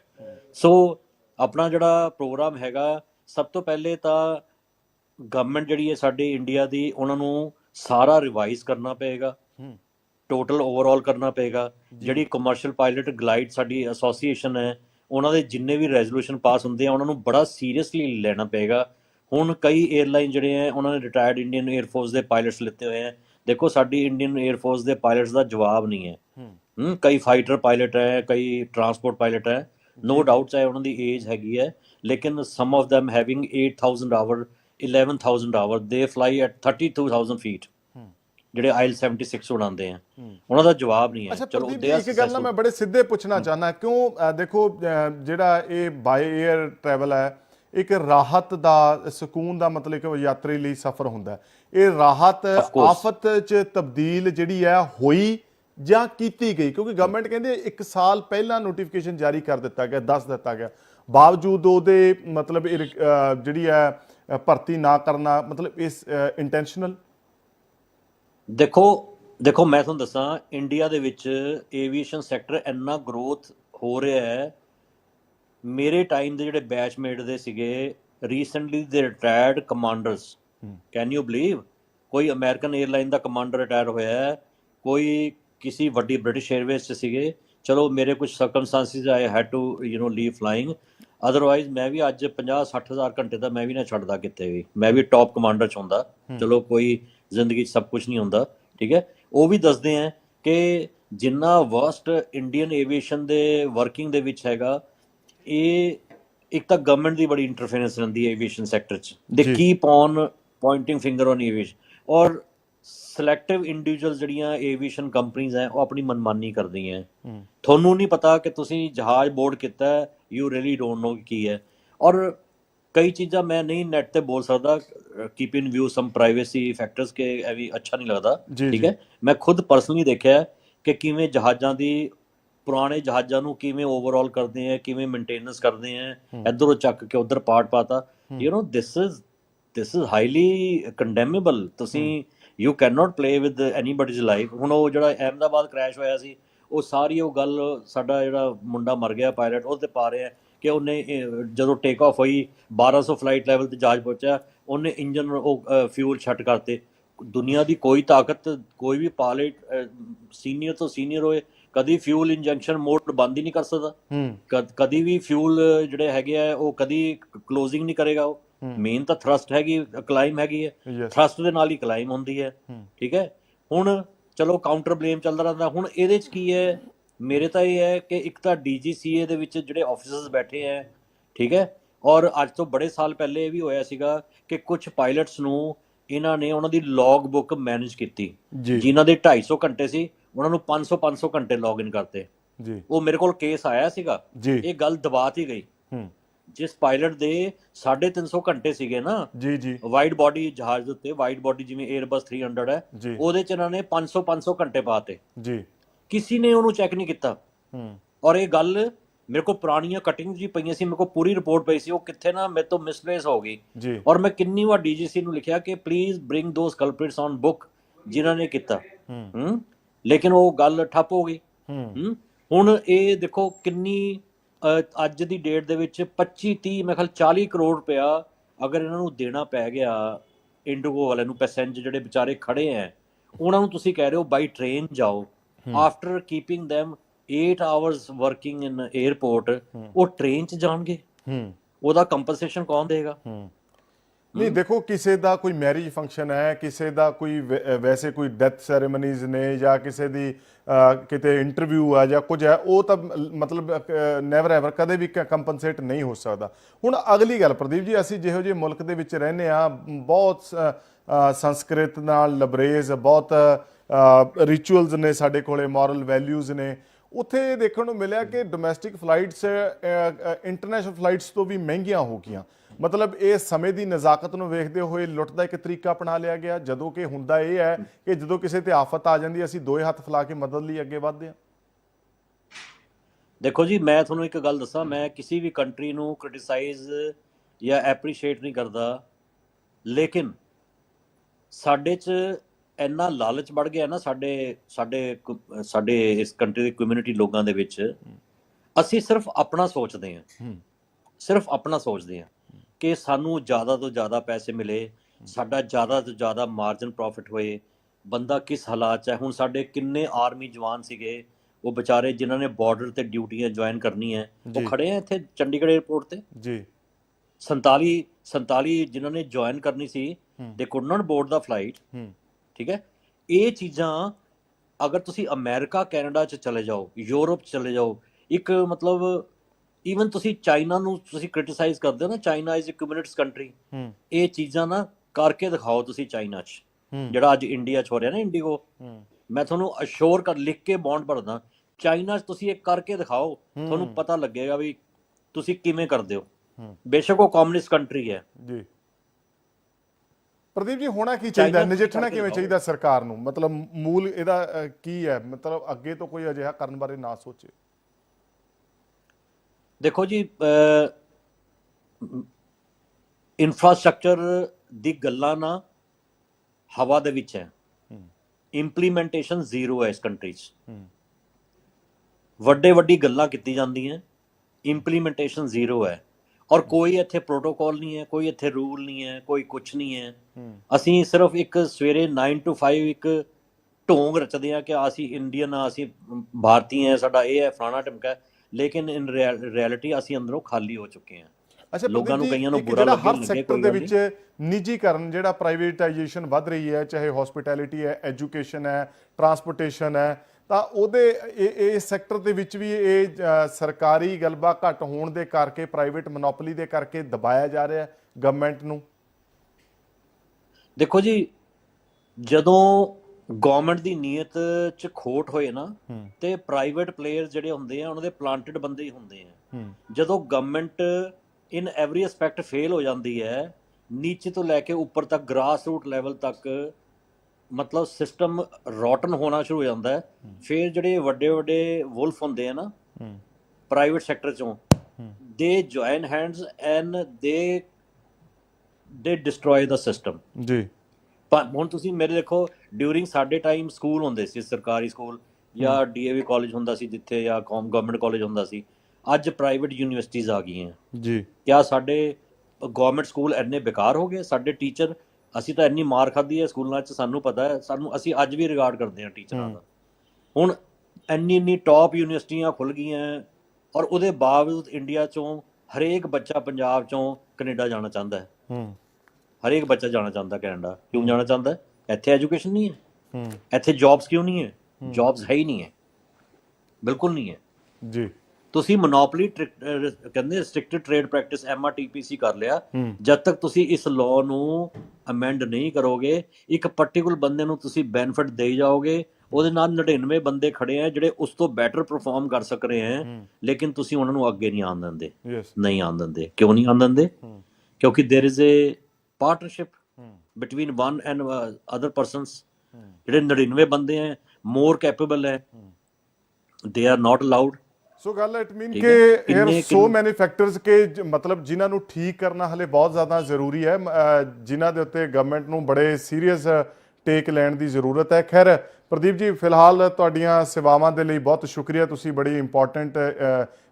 so ਆਪਣਾ ਜਿਹੜਾ ਪ੍ਰੋਗਰਾਮ ਹੈਗਾ ਸਭ ਤੋਂ ਪਹਿਲੇ ਤਾਂ ਗਵਰਨਮੈਂਟ ਜਿਹੜੀ ਹੈ ਸਾਡੇ ਇੰਡੀਆ ਦੀ ਉਹਨਾਂ ਨੂੰ ਸਾਰਾ ਰਿਵਾਈਜ਼ ਕਰਨਾ ਪਏਗਾ। ਹੂੰ। ਟੋਟਲ ਓਵਰਆਲ ਕਰਨਾ ਪਏਗਾ। ਜਿਹੜੀ ਕਮਰਸ਼ੀਅਲ ਪਾਇਲਟ ਗਲਾਈਡ ਸਾਡੀ ਐਸੋਸੀਏਸ਼ਨ ਹੈ ਉਹਨਾਂ ਦੇ ਜਿੰਨੇ ਵੀ ਰੈਜ਼ੋਲੂਸ਼ਨ ਪਾਸ ਹੁੰਦੇ ਆ ਉਹਨਾਂ ਨੂੰ ਬੜਾ ਸੀਰੀਅਸਲੀ ਲੈਣਾ ਪਏਗਾ। ਹੁਣ ਕਈ 에ਅਰਲਾਈਨ ਜਿਹੜੇ ਆ ਉਹਨਾਂ ਨੇ ਰਿਟਾਇਰਡ ਇੰਡੀਅਨ 에ਅਰਫੋਰਸ ਦੇ ਪਾਇਲਟਸ ਲਿੱਤੇ ਹੋਏ ਆ। ਦੇਖੋ ਸਾਡੀ ਇੰਡੀਅਨ 에ਅਰਫੋਰਸ ਦੇ ਪਾਇਲਟਸ ਦਾ ਜਵਾਬ ਨਹੀਂ ਹੈ। ਹੂੰ। ਕਈ ਫਾਈਟਰ ਪਾਇਲਟ ਹੈ ਕਈ ਟਰਾਂਸਪੋਰਟ ਪਾਇਲਟ ਹੈ। ਨੋ ਡਾਊਟ ਹੈ ਉਹਨਾਂ ਦੀ ਏਜ ਹੈਗੀ ਹੈ ਲੇਕਿਨ some of them having 8000 hour 11000 hour ਦੇ ਫਲਾਈ ਐਟ 32000 ਫੀਟ ਜਿਹੜੇ ਆਈਲ 76 ਉਡਾਉਂਦੇ ਆ। ਉਹਨਾਂ ਦਾ ਜਵਾਬ ਨਹੀਂ ਹੈ ਅੱਛਾ ਚਲੋ are ਇੱਕ ਗੱਲ ਨਾ. ਮੈਂ ਬੜੇ ਸਿੱਧੇ ਪੁੱਛਣਾ ਚਾਹਨਾ ਕਿਉਂ ਦੇਖੋ ਜਿਹੜਾ ਇਹ ਬਾਈ 에ਅਰ ਟਰੈਵਲ ਹੈ ਇੱਕ ਰਾਹਤ ਦਾ ਸਕੂਨ ਦਾ ਮਤਲਬ ਕਿ ਯਾਤਰੀ ਲਈ ਸਫ਼ਰ ਹੁੰਦਾ ਹੈ ਇਹ ਰਾਹਤ. ਆਫਤ ਚ ਤਬਦੀਲ ਜਿਹੜੀ ਹੈ ਹੋਈ ਜਾਂ ਕੀਤੀ ਗਈ ਕਿਉਂਕਿ ਗਵਰਨਮੈਂਟ ਕਹਿੰਦੇ ਇੱਕ ਸਾਲ ਪਹਿਲਾਂ ਨੋਟੀਫਿਕੇਸ਼ਨ ਜਾਰੀ ਕਰ ਦਿੱਤਾ ਗਿਆ ਦੱਸ ਦਿੱਤਾ ਗਿਆ ਬਾਵਜੂਦ ਉਹਦੇ ਮਤਲਬ ਜਿਹੜੀ ਹੈ ਭਰਤੀ ਨਾ ਕਰਨਾ ਮਤਲਬ ਇਸ ਇੰਟੈਂਸ਼ਨਲ ਦੇਖੋ ਦੇਖੋ ਮੈਂ ਤੁਹਾਨੂੰ ਦੱਸਾਂ ਇੰਡੀਆ ਦੇ ਵਿੱਚ ਏਵੀਏਸ਼ਨ ਸੈਕਟਰ ਇੰਨਾ ਗਰੋਥ ਹੋ ਰਿਹਾ ਹੈ। ਮੇਰੇ ਟਾਈਮ ਦੇ ਜਿਹੜੇ ਬੈਚਮੇਟ ਦੇ ਸੀਗੇ recently the retired commanders can you believe ਕੋਈ ਅਮਰੀਕਨ 에ਅਰਲਾਈਨ ਦਾ ਕਮਾਂਡਰ ਰਿਟਾਇਰ ਹੋਇਆ ਹੈ ਕੋਈ ਕਿਸੇ ਵੱਡੀ ਬ੍ਰਿਟਿਸ਼ 에ਅਰਵੇਜ਼ 'ਚ ਸੀਗੇ। ਚਲੋ ਮੇਰੇ ਕੁਝ ਸਰਕਮਸਟੈਂਸਸ ਆਏ had to you know leave flying otherwise ਮੈਂ ਵੀ ਅੱਜ 50 60000 ਘੰਟੇ ਦਾ ਮੈਂ ਵੀ ਨਾ ਛੱਡਦਾ ਕਿਤੇ ਵੀ। ਮੈਂ ਵੀ ਟਾਪ ਕਮਾਂਡਰ ਚ ਹੁੰਦਾ। ਚਲੋ ਕੋਈ ਜ਼ਿੰਦਗੀ 'ਚ ਸਭ ਕੁਝ ਨਹੀਂ ਹੁੰਦਾ ਠੀਕ ਹੈ ਉਹ ਵੀ ਦੱਸਦੇ ਆ ਕਿ ਜਿੰਨਾ ਵਰਸਟ ਇੰਡੀਅਨ ਏਵੀਏਸ਼ਨ ਦੇ ਵਰਕਿੰਗ ਦੇ ਵਿੱਚ ਹੈਗਾ ਇਹ ਇੱਕ ਤਾਂ ਗਵਰਨਮੈਂਟ ਦੀ ਬੜੀ ਇੰਟਰਫੇਰੈਂਸ ਰਹਿੰਦੀ ਹੈ ਏਵੀਏਸ਼ਨ ਸੈਕਟਰ 'ਚ ਦੇ। Keep on pointing finger on aviation ਔਰ ਸਿਲੈਕਟਿਵ ਇੰਡੀਵਿਜੂਅਲਸ ਜਿਹੜੀਆਂ ਏਵੀਏਸ਼ਨ ਕੰਪਨੀਆਂ ਹੈ ਉਹ ਆਪਣੀ ਮਨਮਾਨੀ ਕਰਦੀਆਂ। ਤੁਹਾਨੂੰ ਨਹੀਂ ਪਤਾ ਕਿ ਤੁਸੀਂ ਜਹਾਜ਼ ਬੋਰਡ ਕੀਤਾ ਯੂ ਰੀਲੀ ਡੋਨਟ ਨੋ ਕੀ ਹੈ ਔਰ ਕਈ ਚੀਜ਼ਾਂ ਮੈਂ ਨਹੀਂ ਨੈਟ ਤੇ ਬੋਲ ਸਕਦਾ keep in view some privacy factors ਕਿ ਇਹ ਵੀ ਅੱਛਾ ਨਹੀਂ ਲੱਗਦਾ ਠੀਕ। ਹੈ? ਮੈਂ ਖੁਦ ਪਰਸਨਲੀ ਦੇਖਿਆ ਹੈ ਕਿ ਕਿਵੇਂ ਜਹਾਜ਼ਾਂ ਦੀ ਪੁਰਾਣੇ ਜਹਾਜ਼ਾਂ ਨੂੰ ਕਿਵੇਂ ਓਵਰਆਲ ਕਰਦੇ ਆ ਕਿਵੇਂ ਮੇਨਟੇਨੈਂਸ ਕਰਦੇ ਆ ਇਧਰੋਂ ਚੱਕ ਕੇ ਉਧਰ ਪਾਰਟ ਪਾਤਾ। You know this is this is highly condemnable ਤੁਸੀਂ you can not play with anybody's life ਹੁਣ ਉਹ ਜਿਹੜਾ ਅਹਿਮਦਾਬਾਦ ਕ੍ਰੈਸ਼ ਹੋਇਆ ਸੀ ਉਹ ਸਾਰੀ ਉਹ ਗੱਲ ਸਾਡਾ ਜਿਹੜਾ ਮੁੰਡਾ ਮਰ ਗਿਆ ਪਾਇਲਟ ਉਹਦੇ ਪਾ ਰਹੇ ਆ ਕਿ ਉਹਨੇ ਜਦੋਂ ਟੇਕ ਆਫ ਹੋਈ 1200 ਫਲਾਈਟ ਲੈਵਲ ਤੇ ਜਹਾਜ਼ ਪਹੁੰਚਿਆ ਉਹਨੇ ਇੰਜਨ ਉਹ ਫਿਊਲ ਛੱਟ ਕਰਤੇ। ਦੁਨੀਆ ਦੀ ਕੋਈ ਤਾਕਤ ਕੋਈ ਵੀ ਪਾਇਲਟ ਸੀਨੀਅਰ ਤੋਂ ਸੀਨੀਅਰ ਹੋਏ ਕਦੀ ਫਿਊਲ ਇੰਜੈਕਸ਼ਨ ਮੋਡ ਬੰਦ ਹੀ ਨਹੀਂ ਕਰ ਸਕਦਾ। ਕਦ- ਵੀ ਫਿਊਲ ਜਿਹੜੇ ਹੈਗੇ ਆ ਉਹ ਕਦੀ ਕਲੋਜ਼ਿੰਗ ਨਹੀਂ ਕਰੇਗਾ ਉਹ। ਮੇਨ ਤਾਂ ਥਰਸਟ ਹੈਗੀ ਕਲਾਈਮ ਹੈਗੀ ਹੈ। ਥਰਸਟ ਦੇ ਨਾਲ ਹੀ ਕਲਾਈਮ ਹੁੰਦੀ ਹੂੰ। ਠੀਕ ਹੈ? ਹੁਣ ਚਲੋ ਕਾਊਂਟਰ ਬਲੇਮ ਚੱਲਦਾ ਰਹਿੰਦਾ। ਹੁਣ ਇਹਦੇ ਚ ਕੀ ਹੈ? ਮੇਰੇ ਤਾਂ ਇਹ ਹੈ ਕਿ ਇੱਕ ਤਾਂ ਡੀਜੀਸੀਏ ਦੇ ਵਿੱਚ ਜਿਹੜੇ ਆਫੀਸਰਸ ਬੈਠੇ ਹੈ ਠੀਕ ਹੈ ਔਰ ਅੱਜ ਤੋਂ ਬੜੇ ਸਾਲ ਪਹਿਲੇ ਇਹ ਵੀ ਹੋਇਆ ਸੀਗਾ ਕਿ ਕੁਝ ਪਾਇਲਟਸ ਨੂੰ ਇਹਨਾਂ ਨੇ ਉਹਨਾਂ ਦੀ ਲੌਗ ਬੁੱਕ ਮੈਨੇਜ ਕੀਤੀ ਜਿਨ੍ਹਾਂ ਦੇ 250 ਘੰਟੇ ਸੀ ਉਹਨਾਂ ਨੂੰ 500 500 ਘੰਟੇ ਲੌਗਇਨ ਕਰਤੇ। ਜੀ। ਉਹ ਮੇਰੇ ਕੋਲ ਕੇਸ ਆਇਆ ਸੀਗਾ ਇਹ ਗੱਲ ਦਬਾਤੀ ਗਈ। ਹੂੰ। ਜਿਸ ਪਾਇਲਟ ਦੇ 350 ਘੰਟੇ ਸੀਗੇ ਨਾ ਜੀ ਜੀ। ਵਾਈਡ ਬਾਡੀ ਜਹਾਜ਼ ਦੇ ਉੱਤੇ ਵਾਈਡ ਬਾਡੀ ਜਿਵੇਂ 에ਅਰਬਸ 300 ਹੈ ਉਹਦੇ ਚ ਇਹਨਾਂ ਨੇ 500 500 ਘੰਟੇ ਪਾਤੇ ਜੀ। ਕਿਸੇ ਨੇ ਉਹਨੂੰ ਚੈੱਕ ਨਹੀਂ ਕੀਤਾ। ਹੂੰ। ਔਰ ਇਹ ਗੱਲ ਮੇਰੇ ਕੋਲ ਪੁਰਾਣੀਆਂ ਕਟਿੰਗ ਜੀ ਪਈਆਂ ਸੀ ਮੇਰੇ ਕੋਲ ਪੂਰੀ ਰਿਪੋਰਟ ਪਈ ਸੀ ਉਹ ਕਿੱਥੇ ਨਾ ਮੇਰੇ ਤੋਂ ਮਿਸਪਲੇਸ ਹੋ ਗਈ। ਔਰ ਮੈਂ ਕਿੰਨੀ ਵਾਰ ਡੀਜੀਸੀ ਨੂੰ ਲਿਖਿਆ ਕਿ please bring those culprits on book ਜਿਨ੍ਹਾਂ ਨੇ ਕੀਤਾ। ਹੂੰ। ਲੇਕਿਨ ਉਹ ਗੱਲ ਠੱਪ ਹੋ ਗਈ। ਹੂੰ। ਹੁਣ ਇਹ ਦੇਖੋ ਕਿੰਨੀ ਅੱਜ ਦੀ ਡੇਟ ਦੇ ਵਿੱਚ 25 30 ਮੈਂ ਖਿਆਲ 40 ਕਰੋੜ ਰੁਪਇਆ ਅਗਰ ਇਹਨਾਂ ਨੂੰ ਦੇਣਾ ਪੈ ਗਿਆ ਇੰਡੀਗੋ ਵਾਲਿਆਂ ਨੂੰ ਪੈਸੇਂਜਰ ਜਿਹੜੇ ਵਿਚਾਰੇ ਖੜੇ ਐ ਉਹਨਾਂ ਨੂੰ ਤੁਸੀਂ ਕਹਿ ਰਹੇ ਹੋ ਬਾਈ ਟ੍ਰੇਨ ਜਾਓ। After keeping them 8 hours working in airport ਉਹ ਟ੍ਰੇਨ 'ਚ ਜਾਣਗੇ। ਹੂੰ। ਉਹਦਾ ਕੰਪਨਸੇਸ਼ਨ ਕੌਣ ਦੇਗਾ? ਹੂੰ। ਨਹੀਂ ਦੇਖੋ ਕਿਸੇ ਦਾ ਕੋਈ ਮੈਰਿਜ ਫੰਕਸ਼ਨ ਹੈ ਕਿਸੇ ਦਾ ਕੋਈ ਵੈਸੇ ਕੋਈ ਡੈਥ ਸੈਰੇਮਨੀਜ਼ ਨੇ ਜਾਂ ਕਿਸੇ ਦੀ ਕਿਤੇ ਇੰਟਰਵਿਊ ਆ ਜਾਂ ਕੁਝ ਹੈ ਉਹ ਤਾਂ ਮਤਲਬ ਨੈਵਰ ਐਵਰ ਕਦੇ ਵੀ ਕੰਪਨਸੇਟ ਨਹੀਂ ਹੋ ਸਕਦਾ। ਹੁਣ ਅਗਲੀ ਗੱਲ ਪ੍ਰਦੀਪ ਜੀ ਅਸੀਂ ਜਿਹੋ ਜਿਹੇ ਮੁਲਕ ਦੇ ਵਿੱਚ ਰਹਿੰਦੇ ਆ ਬਹੁਤ ਸੰਸਕ੍ਰਿਤ ਨਾਲ ਲਬਰੇਜ਼ ਬਹੁਤ ਰਿਚੁਅਲਸ ਨੇ ਸਾਡੇ ਕੋਲੇ ਮੋਰਲ ਵੈਲਿਊਜ਼ ਨੇ। ਉੱਥੇ ਇਹ ਦੇਖਣ ਨੂੰ ਮਿਲਿਆ ਕਿ ਡੋਮੈਸਟਿਕ ਫਲਾਈਟਸ ਇੰਟਰਨੈਸ਼ਨਲ ਫਲਾਈਟਸ ਤੋਂ ਵੀ ਮਹਿੰਗੀਆਂ ਹੋ ਗਈਆਂ। ਮਤਲਬ ਇਹ ਸਮੇਂ ਦੀ ਨਜ਼ਾਕਤ ਨੂੰ ਵੇਖਦੇ ਹੋਏ ਲੁੱਟ ਦਾ ਇੱਕ ਤਰੀਕਾ ਅਪਣਾ ਲਿਆ ਗਿਆ। ਜਦੋਂ ਕਿ ਹੁੰਦਾ ਇਹ ਹੈ ਕਿ ਜਦੋਂ ਕਿਸੇ ਤੇ ਆਫਤ ਆ ਜਾਂਦੀ ਅਸੀਂ ਦੋਏ ਹੱਥ ਫਲਾ ਕੇ ਮਦਦ ਲਈ ਅੱਗੇ ਵਧਦੇ ਹਾਂ। ਦੇਖੋ ਜੀ, ਮੈਂ ਤੁਹਾਨੂੰ ਇੱਕ ਗੱਲ ਦੱਸਾਂ, ਮੈਂ ਕਿਸੇ ਵੀ ਕੰਟਰੀ ਨੂੰ ਕ੍ਰਿਟਿਸਾਈਜ਼ ਜਾਂ ਐਪਰੀਸ਼ੀਏਟ ਨਹੀਂ ਕਰਦਾ। ਲੇਕਿਨ ਸਾਡੇ 'ਚ ਇੰਨਾ ਲਾਲਚ ਵੱਧ ਗਿਆ ਨਾ ਸਾਡੇ ਸਾਡੇ ਸਾਡੇ ਇਸ ਕੰਟਰੀ ਦੀ ਕਮਿਊਨਿਟੀ ਲੋਕਾਂ ਦੇ ਵਿੱਚ ਅਸੀਂ ਸਿਰਫ ਆਪਣਾ ਸੋਚਦੇ ਹਾਂ। ਹੂੰ। ਸਿਰਫ ਆਪਣਾ ਸੋਚਦੇ ਹਾਂ ਕਿ ਸਾਨੂੰ ਜ਼ਿਆਦਾ ਤੋਂ ਜ਼ਿਆਦਾ ਪੈਸੇ ਮਿਲੇ ਸਾਡਾ ਜ਼ਿਆਦਾ ਤੋਂ ਜ਼ਿਆਦਾ ਮਾਰਜਨ ਪ੍ਰੋਫਿਟ ਹੋਏ। ਬੰਦਾ ਕਿਸ ਹਾਲਾਤ 'ਚ ਹੈ? ਹੁਣ ਸਾਡੇ ਕਿੰਨੇ ਆਰਮੀ ਜਵਾਨ ਸੀਗੇ ਉਹ ਵਿਚਾਰੇ ਜਿਨ੍ਹਾਂ ਨੇ ਬਾਰਡਰ ਤੇ ਡਿਊਟੀਆਂ ਜੁਆਇਨ ਕਰਨੀਆਂ। ਜੀ। ਉਹ ਖੜੇ ਆ ਇੱਥੇ ਚੰਡੀਗੜ੍ਹ 에ਅਰਪੋਰਟ ਤੇ? ਜੀ। 47 47 ਜਿਨ੍ਹਾਂ ਨੇ ਜੁਆਇਨ ਕਰਨੀ ਸੀ ਹੂੰ। They could not board the flight ਹੂੰ। ਠੀਕ ਹੈ? ਇਹ ਚੀਜ਼ਾਂ ਅਗਰ ਤੁਸੀਂ ਅਮਰੀਕਾ ਕੈਨੇਡਾ ਚ ਚਲੇ ਜਾਓ ਯੂਰਪ ਚਲੇ ਜਾਓ ਇੱਕ ਮਤਲਬ ਈਵਨ ਤੁਸੀਂ ਚਾਈਨਾ ਨੂੰ ਤੁਸੀਂ ਕ੍ਰਿਟਿਸਾਈਜ਼ ਕਰਦੇ ਹੋ ਨਾ China is a communist country ਇਹ ਚੀਜ਼ਾਂ ਨਾ ਕਰਕੇ ਦਿਖਾਓ ਤੁਸੀਂ ਚਾਈਨਾ 'ਚ ਜਿਹੜਾ ਅੱਜ ਇੰਡੀਆ 'ਚ ਹੋ ਰਿਹਾ ਨਾ ਇੰਡੀਗੋ। ਮੈਂ ਤੁਹਾਨੂੰ ਅਸ਼ੋਰ ਕਰ ਲਿਖ ਕੇ ਬੌਂਡ ਭਰਦਾ ਚਾਈਨਾ 'ਚ ਤੁਸੀਂ ਇਹ ਕਰਕੇ ਦਿਖਾਓ। ਤੁਹਾਨੂੰ ਪਤਾ ਲੱਗੇਗਾ ਵੀ ਤੁਸੀਂ ਕਿਵੇਂ ਕਰਦੇ ਹੋ। ਹੂੰ। ਬੇਸ਼ੱਕ ਉਹ ਕਮਿਊਨਿਸਟ ਕੰਟਰੀ ਹੈ। ਜੀ। ਪ੍ਰਦੀਪ ਜੀ ਹੋਣਾ ਕੀ ਚਾਹੀਦਾ? ਨਜਿੱਠਣਾ ਕਿਵੇਂ। ਚਾਹੀਦਾ ਸਰਕਾਰ ਨੂੰ? ਮਤਲਬ ਮੂਲ ਇਹਦਾ ਕੀ ਹੈ? ਮਤਲਬ ਅੱਗੇ ਤੋਂ ਕੋਈ ਅਜਿਹਾ ਕਰਨ ਬਾਰੇ ਨਾ ਸੋਚੇ। ਦੇਖੋ ਜੀ ਇਨਫਰਾਸਟ੍ਰਕਚਰ ਦੀ ਗੱਲਾਂ ਨਾ ਹਵਾ ਦੇ ਵਿੱਚ ਹੈ। ਇੰਪਲੀਮੈਂਟੇਸ਼ਨ ਜ਼ੀਰੋ ਹੈ ਇਸ ਕੰਟਰੀ 'ਚ। ਵੱਡੇ ਵੱਡੀ ਗੱਲਾਂ ਕੀਤੀ ਜਾਂਦੀਆਂ। ਇੰਪਲੀਮੈਂਟੇਸ਼ਨ ਜ਼ੀਰੋ ਹੈ। ਔਰ ਕੋਈ ਇੱਥੇ ਪ੍ਰੋਟੋਕਾਲ ਨਹੀਂ ਹੈ ਕੋਈ ਇੱਥੇ ਰੂਲ ਨਹੀਂ ਹੈ ਕੋਈ ਕੁਝ ਨਹੀਂ ਹੈ। ਅਸੀਂ ਸਿਰਫ ਇੱਕ ਸਵੇਰੇ 9 to 5 ਇੱਕ ਢੋਂਗ ਰਚਦੇ ਆ ਕਿ ਅਸੀਂ ਇੰਡੀਅਨ ਆ ਅਸੀਂ ਭਾਰਤੀ ਹੈ ਸਾਡਾ ਇਹ ਹੈ ਫਲਾਣਾ ਟਮਕਾ। ਲੇਕਿਨ ਇਨ ਰਿਐਲਿਟੀ ਅਸੀਂ ਅੰਦਰੋਂ ਖਾਲੀ ਹੋ ਚੁੱਕੇ ਹਾਂ। ਅੱਛਾ ਲੋਕਾਂ ਨੂੰ ਕਈਆਂ ਨੂੰ ਬੁਰਾ ਜਿਹੜਾ ਲੱਗੇ, ਹਰ ਸੈਕਟਰ ਦੇ ਵਿੱਚ ਨਿੱਜੀਕਰਨ ਜਿਹੜਾ ਪ੍ਰਾਈਵੇਟਾਈਜੇਸ਼ਨ ਵੱਧ ਰਹੀ ਹੈ ਚਾਹੇ ਹਸਪਿਟੈਲਿਟੀ ਹੈ ਐਜੂਕੇਸ਼ਨ ਹੈ ਟਰਾਂਸਪੋਰਟੇਸ਼ਨ ਹੈ ਤਾਂ ਉਹਦੇ ਇਹ ਇਹ ਸੈਕਟਰ ਦੇ ਵਿੱਚ ਵੀ ਇਹ ਸਰਕਾਰੀ ਗਲਬਾ ਘੱਟ ਹੋਣ ਦੇ ਕਰਕੇ ਪ੍ਰਾਈਵੇਟ ਮੋਨੋਪੋਲੀ ਦੇ ਕਰਕੇ ਦਬਾਇਆ ਜਾ ਰਿਹਾ ਹੈ ਗਵਰਨਮੈਂਟ ਨੂੰ? ਦੇਖੋ ਜੀ ਜਦੋਂ ਗਵਰਨਮੈਂਟ ਦੀ ਨੀਅਤ ਚ ਖੋਟ ਹੋਏ ਨਾ ਤੇ ਪ੍ਰਾਈਵੇਟ ਪਲੇਅਰ ਜਿਹੜੇ ਹੁੰਦੇ ਆ ਉਹਨਾਂ ਦੇ ਪਲਾਂਟਡ ਬੰਦੇ ਹੀ ਹੁੰਦੇ ਆ। ਜਦੋਂ government in every aspect fail ਹੋ ਜਾਂਦੀ ਹੈ ਨੀਚੇ ਤੋਂ ਲੈ ਕੇ ਉੱਪਰ ਤੱਕ ਗ੍ਰਾਸ ਰੂਟ ਲੈਵਲ ਤੱਕ ਮਤਲਬ ਸਿਸਟਮ ਰੋਟਨ ਹੋਣਾ ਸ਼ੁਰੂ ਹੋ ਜਾਂਦਾ ਹੈ। ਫਿਰ ਜਿਹੜੇ ਵੱਡੇ ਵੱਡੇ ਵੁਲਫ ਹੁੰਦੇ ਆ ਨਾ ਪ੍ਰਾਈਵੇਟ ਸੈਕਟਰ ਚੋਂ ਦੇ ਜੁਆਇਨ ਹੈਂਡਸ ਐਂਡ ਦੇ ਦੇ ਡਿਸਟਰੋਏ ਦਾ ਸਿਸਟਮ ਜੀ। ਪਰ ਹੁਣ ਤੁਸੀਂ ਮੇਰੇ ਦੇਖੋ ਡਿਊਰਿੰਗ ਸਾਡੇ ਟਾਈਮ ਸਕੂਲ ਹੁੰਦੇ ਸੀ ਸਰਕਾਰੀ ਸਕੂਲ ਜਾਂ ਡੀਏਵੀ ਕਾਲਜ ਹੁੰਦਾ ਸੀ ਜਿੱਥੇ ਜਾਂ ਕੌਮ ਗਵਰਨਮੈਂਟ ਕਾਲਜ ਹੁੰਦਾ ਸੀ ਅੱਜ ਪ੍ਰਾਈਵੇਟ ਯੂਨੀਵਰਸਿਟੀਆਂ ਆ ਗਈਆਂ। ਜੀ। ਕਿਆ ਸਾਡੇ ਗਵਰਨਮੈਂਟ ਸਕੂਲ ਇੰਨੇ ਬੇਕਾਰ ਹੋ ਗਏ? ਸਾਡੇ ਟੀਚਰ ਅਸੀਂ ਤਾਂ ਇੰਨੀ ਮਾਰ ਖਾਧੀ ਹੈ ਸਕੂਲਾਂ 'ਚ ਸਾਨੂੰ ਪਤਾ ਹੈ। ਸਾਨੂੰ ਅਸੀਂ ਅੱਜ ਵੀ ਰਿਗਾਰਡ ਕਰਦੇ ਹਾਂ ਟੀਚਰਾਂ ਦਾ। ਹੁਣ ਇੰਨੀ ਇੰਨੀ ਟੌਪ ਯੂਨੀਵਰਸਿਟੀਆਂ ਖੁੱਲ ਗਈਆਂ ਔਰ ਉਹਦੇ ਬਾਵਜੂਦ ਇੰਡੀਆ 'ਚੋਂ ਹਰੇਕ ਬੱਚਾ ਪੰਜਾਬ 'ਚੋਂ ਕੈਨੇਡਾ ਜਾਣਾ ਚਾਹੁੰਦਾ ਹੈ। ਹੂੰ। ਹਰੇਕ ਬੱਚਾ ਜਾਣਾ ਚਾਹੁੰਦਾ ਕੈਨੇਡਾ। ਕਿਉਂ ਜਾਣਾ ਚਾਹੁੰਦਾ ਹੈ? ਇੱਥੇ ਐਜੂਕੇਸ਼ਨ ਨਹੀਂ ਹੈ। ਹੂੰ। ਇੱਥੇ ਜੌਬਸ ਕਿਉਂ ਨਹੀਂ ਹੈ? ਜੌਬਸ ਹੈ ਹੀ ਨਹੀਂ ਹੈ। ਬਿਲਕੁਲ ਨਹੀਂ ਹੈ। ਜੀ। ਤੁਸੀਂ ਮੋਨੋਪੋਲੀ ਕਹਿੰਦੇ ਸਟ੍ਰਿਕਟ ਟ੍ਰੇਡ ਪ੍ਰੈਕਟਿਸ ਐਮਆਰਟੀਪੀਸੀ ਕਰ ਲਿਆ ਹੂੰ ਜਦ ਤੱਕ ਤੁਸੀਂ ਇਸ ਲਾਅ ਨੂੰ ਅਮੈਂਡ ਨਹੀਂ ਕਰੋਗੇ ਇੱਕ ਪਾਰਟਿਕੂਲਰ ਬੰਦੇ ਨੂੰ ਤੁਸੀਂ ਬੈਨੀਫਿਟ ਦੇਈ ਜਾਓਗੇ ਉਹਦੇ ਨਾਲ 99 ਬੰਦੇ ਖੜੇ ਆ ਜਿਹੜੇ ਉਸ ਤੋਂ ਬੈਟਰ ਪਰਫਾਰਮ ਕਰ ਸਕ ਰਹੇ ਹੈ ਲੇਕਿਨ ਤੁਸੀਂ ਉਹਨਾਂ ਨੂੰ ਅੱਗੇ ਨਹੀਂ ਆਉਣ ਦਿੰਦੇ ਯੈਸ ਨਹੀਂ ਆਉਣ ਦਿੰਦੇ ਕਿਉਂ ਨਹੀਂ ਆਉਣ ਦਿੰਦੇ ਕਿਉਂਕਿ there is a partnership between one and other persons ਜਿਹੜੇ 99 ਬੰਦੇ ਹੈ ਮੋਰ ਕੈਪੇਬਲ ਹੈ ਦੇ ਆਰ ਨਾਟ ਅਲਾਉਡ ਸੋ ਗੱਲ ਇਟ ਮੀਨ ਕਿ। ਹੇਅਰ ਸੋ ਮੈਨੀ ਫੈਕਟਰਸ ਕਿ ਮਤਲਬ ਜਿਨ੍ਹਾਂ ਨੂੰ ਠੀਕ ਕਰਨਾ ਹਲੇ ਬਹੁਤ ਜ਼ਿਆਦਾ ਜ਼ਰੂਰੀ ਹੈ। ਜਿਨ੍ਹਾਂ ਦੇ ਉੱਤੇ ਗਵਰਨਮੈਂਟ ਨੂੰ ਬੜੇ ਸੀਰੀਅਸ ਟੇਕ ਲੈਣ ਦੀ ਜ਼ਰੂਰਤ ਹੈ। ਖੈਰ ਪ੍ਰਦੀਪ ਜੀ ਫਿਲਹਾਲ ਤੁਹਾਡੀਆਂ ਸੇਵਾਵਾਂ ਦੇ ਲਈ ਬਹੁਤ ਸ਼ੁਕਰੀਆ। ਤੁਸੀਂ ਬੜੀ ਇੰਪੋਰਟੈਂਟ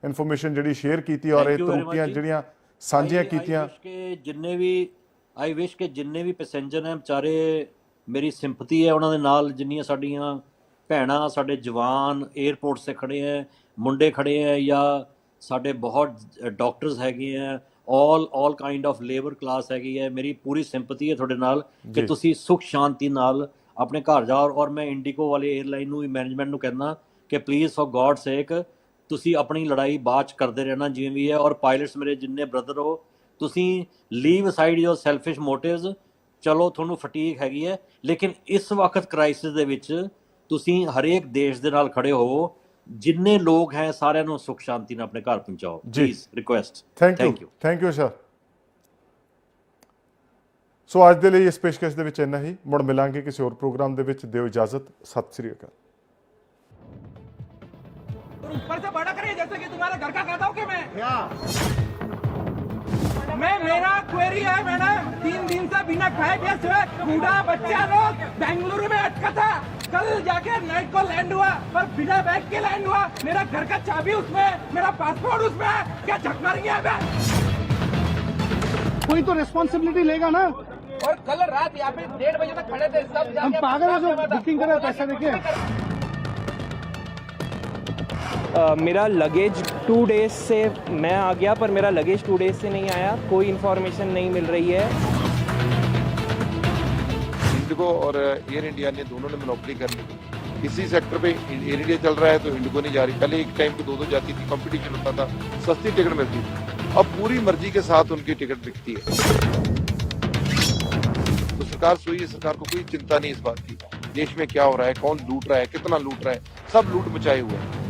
ਇਨਫੋਰਮੇਸ਼ਨ ਜਿਹੜੀ ਸ਼ੇਅਰ ਕੀਤੀ ਔਰ ਇਹ ਜੀ। ਜਿਹੜੀਆਂ ਸਾਂਝੀਆਂ ਕੀਤੀਆਂ। ਕਿ ਜਿੰਨੇ ਵੀ ਆਈ ਵਿਸ਼ ਕਿ ਜਿੰਨੇ ਵੀ ਪੈਸੇਂਜਰ ਹੈ ਵਿਚਾਰੇ ਮੇਰੀ ਸਿੰਪਥੀ ਹੈ। ਉਹਨਾਂ ਦੇ ਨਾਲ ਜਿੰਨੀਆਂ ਸਾਡੀਆਂ ਭੈਣਾਂ ਸਾਡੇ ਜਵਾਨ 에ਅਰਪੋਰਟ ਤੇ ਖੜੇ ਹੈ। ਮੁੰਡੇ ਖੜੇ ਆ ਜਾਂ ਸਾਡੇ ਬਹੁਤ ਡਾਕਟਰਸ ਹੈਗੇ ਆ all all kind of labour class ਹੈਗੀ ਹੈ ਮੇਰੀ ਪੂਰੀ ਸਿੰਪਥੀ ਹੈ ਤੁਹਾਡੇ ਨਾਲ ਕਿ ਤੁਸੀਂ ਸੁਖ ਸ਼ਾਂਤੀ ਨਾਲ ਆਪਣੇ ਘਰ ਜਾ ਔਰ ਮੈਂ ਇੰਡੀਗੋ ਵਾਲੇ 에ਅਰਲਾਈਨ ਨੂੰ ਵੀ ਮੈਨੇਜਮੈਂਟ ਨੂੰ ਕਹਿੰਦਾ ਕਿ ਪਲੀਜ਼ ਫॉर ਗੋਡ ਸੇਕ ਤੁਸੀਂ ਆਪਣੀ ਲੜਾਈ ਬਾਅਦ ਚ ਕਰਦੇ ਰਹਿਣਾ ਜਿਵੇਂ ਵੀ ਹੈ ਔਰ ਪਾਇਲਟਸ ਮੇਰੇ ਜਿੰਨੇ ਬ੍ਰਦਰ ਹੋ ਤੁਸੀਂ leave side your selfish motives ਚਲੋ ਤੁਹਾਨੂੰ ਫਟੀਕ ਹੈਗੀ ਹੈ ਲੇਕਿਨ ਇਸ ਵਕਤ ਕ੍ਰਾਈਸਿਸ ਦੇ ਵਿੱਚ ਤੁਸੀਂ ਹਰੇਕ ਦੇਸ਼ ਦੇ ਨਾਲ ਖੜੇ ਹੋ ਜਿੰਨੇ ਲੋਕ ਹੈ ਸਾਰਿਆਂ ਨੂੰ ਸੁਖ ਸ਼ਾਂਤੀ ਨਾਲ ਆਪਣੇ ਘਰ ਪਹੁੰਚਾਓ ਜੀ। Please request thank you thank you sir so ਅੱਜ ਦੇ ਲਈ ਇਸ ਪੇਸ਼ਕਸ਼ ਦੇ ਵਿੱਚ ਇੰਨਾ ਹੀ ਮੁੜ ਮਿਲਾਂਗੇ ਕਿਸੇ ਹੋਰ ਪ੍ਰੋਗਰਾਮ ਦੇ ਵਿੱਚ ਦਿਓ ਇਜਾਜ਼ਤ ਸਤਿ ਸ੍ਰੀ ਅਕਾਲ और ऊपर से बड़ा करे जैसे कि तुम्हारे घर का खाता हूँ क्या मैं क्या मैं मेरा क्वेरी है मैडम तीन दिन से बिना खाए पिए सोए बूढ़ा बच्चा लोग बेंगलुरु में अटका था। कल जाके नाइट को लैंड हुआ पर बिना बैग के लैंड हुआ। मेरा घर का चाबी उसमें मेरा पासपोर्ट उसमें क्या झक मारेंगे अब कोई तो रिस्पॉन्सिबिलिटी लेगा ना। और कल रात यहाँ पे डेढ़ बजे तक खड़े थे सब हम पागल हैं जो बुकिंग करे पैसे देके। मेरा लगेज टू डेज़ से मैं आ गया, पर मेरा लगेज टू डेज़ से नहीं आया। कोई इन्फॉर्मेशन नहीं मिल रही है। इंडिगो और एयर इंडिया ने दोनों ने मोनोपली कर ली। किसी सेक्टर पे एयर इंडिया चल रहा है तो इंडिगो नहीं जा रही। पहले एक टाइम पे दो दो जाती थी कंपटीशन होता था, सस्ती टिकट मिलती थी। अब पूरी मर्ज़ी के साथ उनकी टिकट बिकती है। तो सरकार सोई है सरकार को कोई चिंता नहीं इस बात की। देश में क्या हो रहा है, कौन लूट रहा है, कितना लूट रहा है, सब लूट मचाए हुए हैं।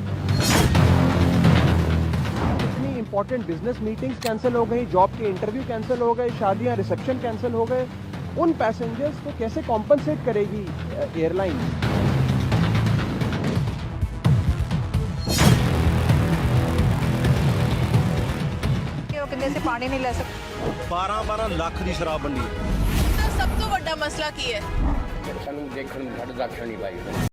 इंपॉर्टेंट बिजनेस मीटिंग्स कैंसिल हो गई जॉब के इंटरव्यू कैंसिल हो गए शादियां रिसेप्शन कैंसिल हो गए उन पैसेंजर्स को कैसे कॉम्पनसेट करेगी एयरलाइन कि वो कितने से पानी नहीं ले सकते 12 12 ਲੱਖ ਦੀ ਸ਼ਰਾਬ ਵੰਡੀ ਸਭ ਤੋਂ ਵੱਡਾ ਮਸਲਾ ਕੀ ਹੈ ਸਾਨੂੰ ਦੇਖਣ ਨੂੰ ਸਾਡੇ ਰੱਖਿਆ ਨਹੀਂ ਭਾਈ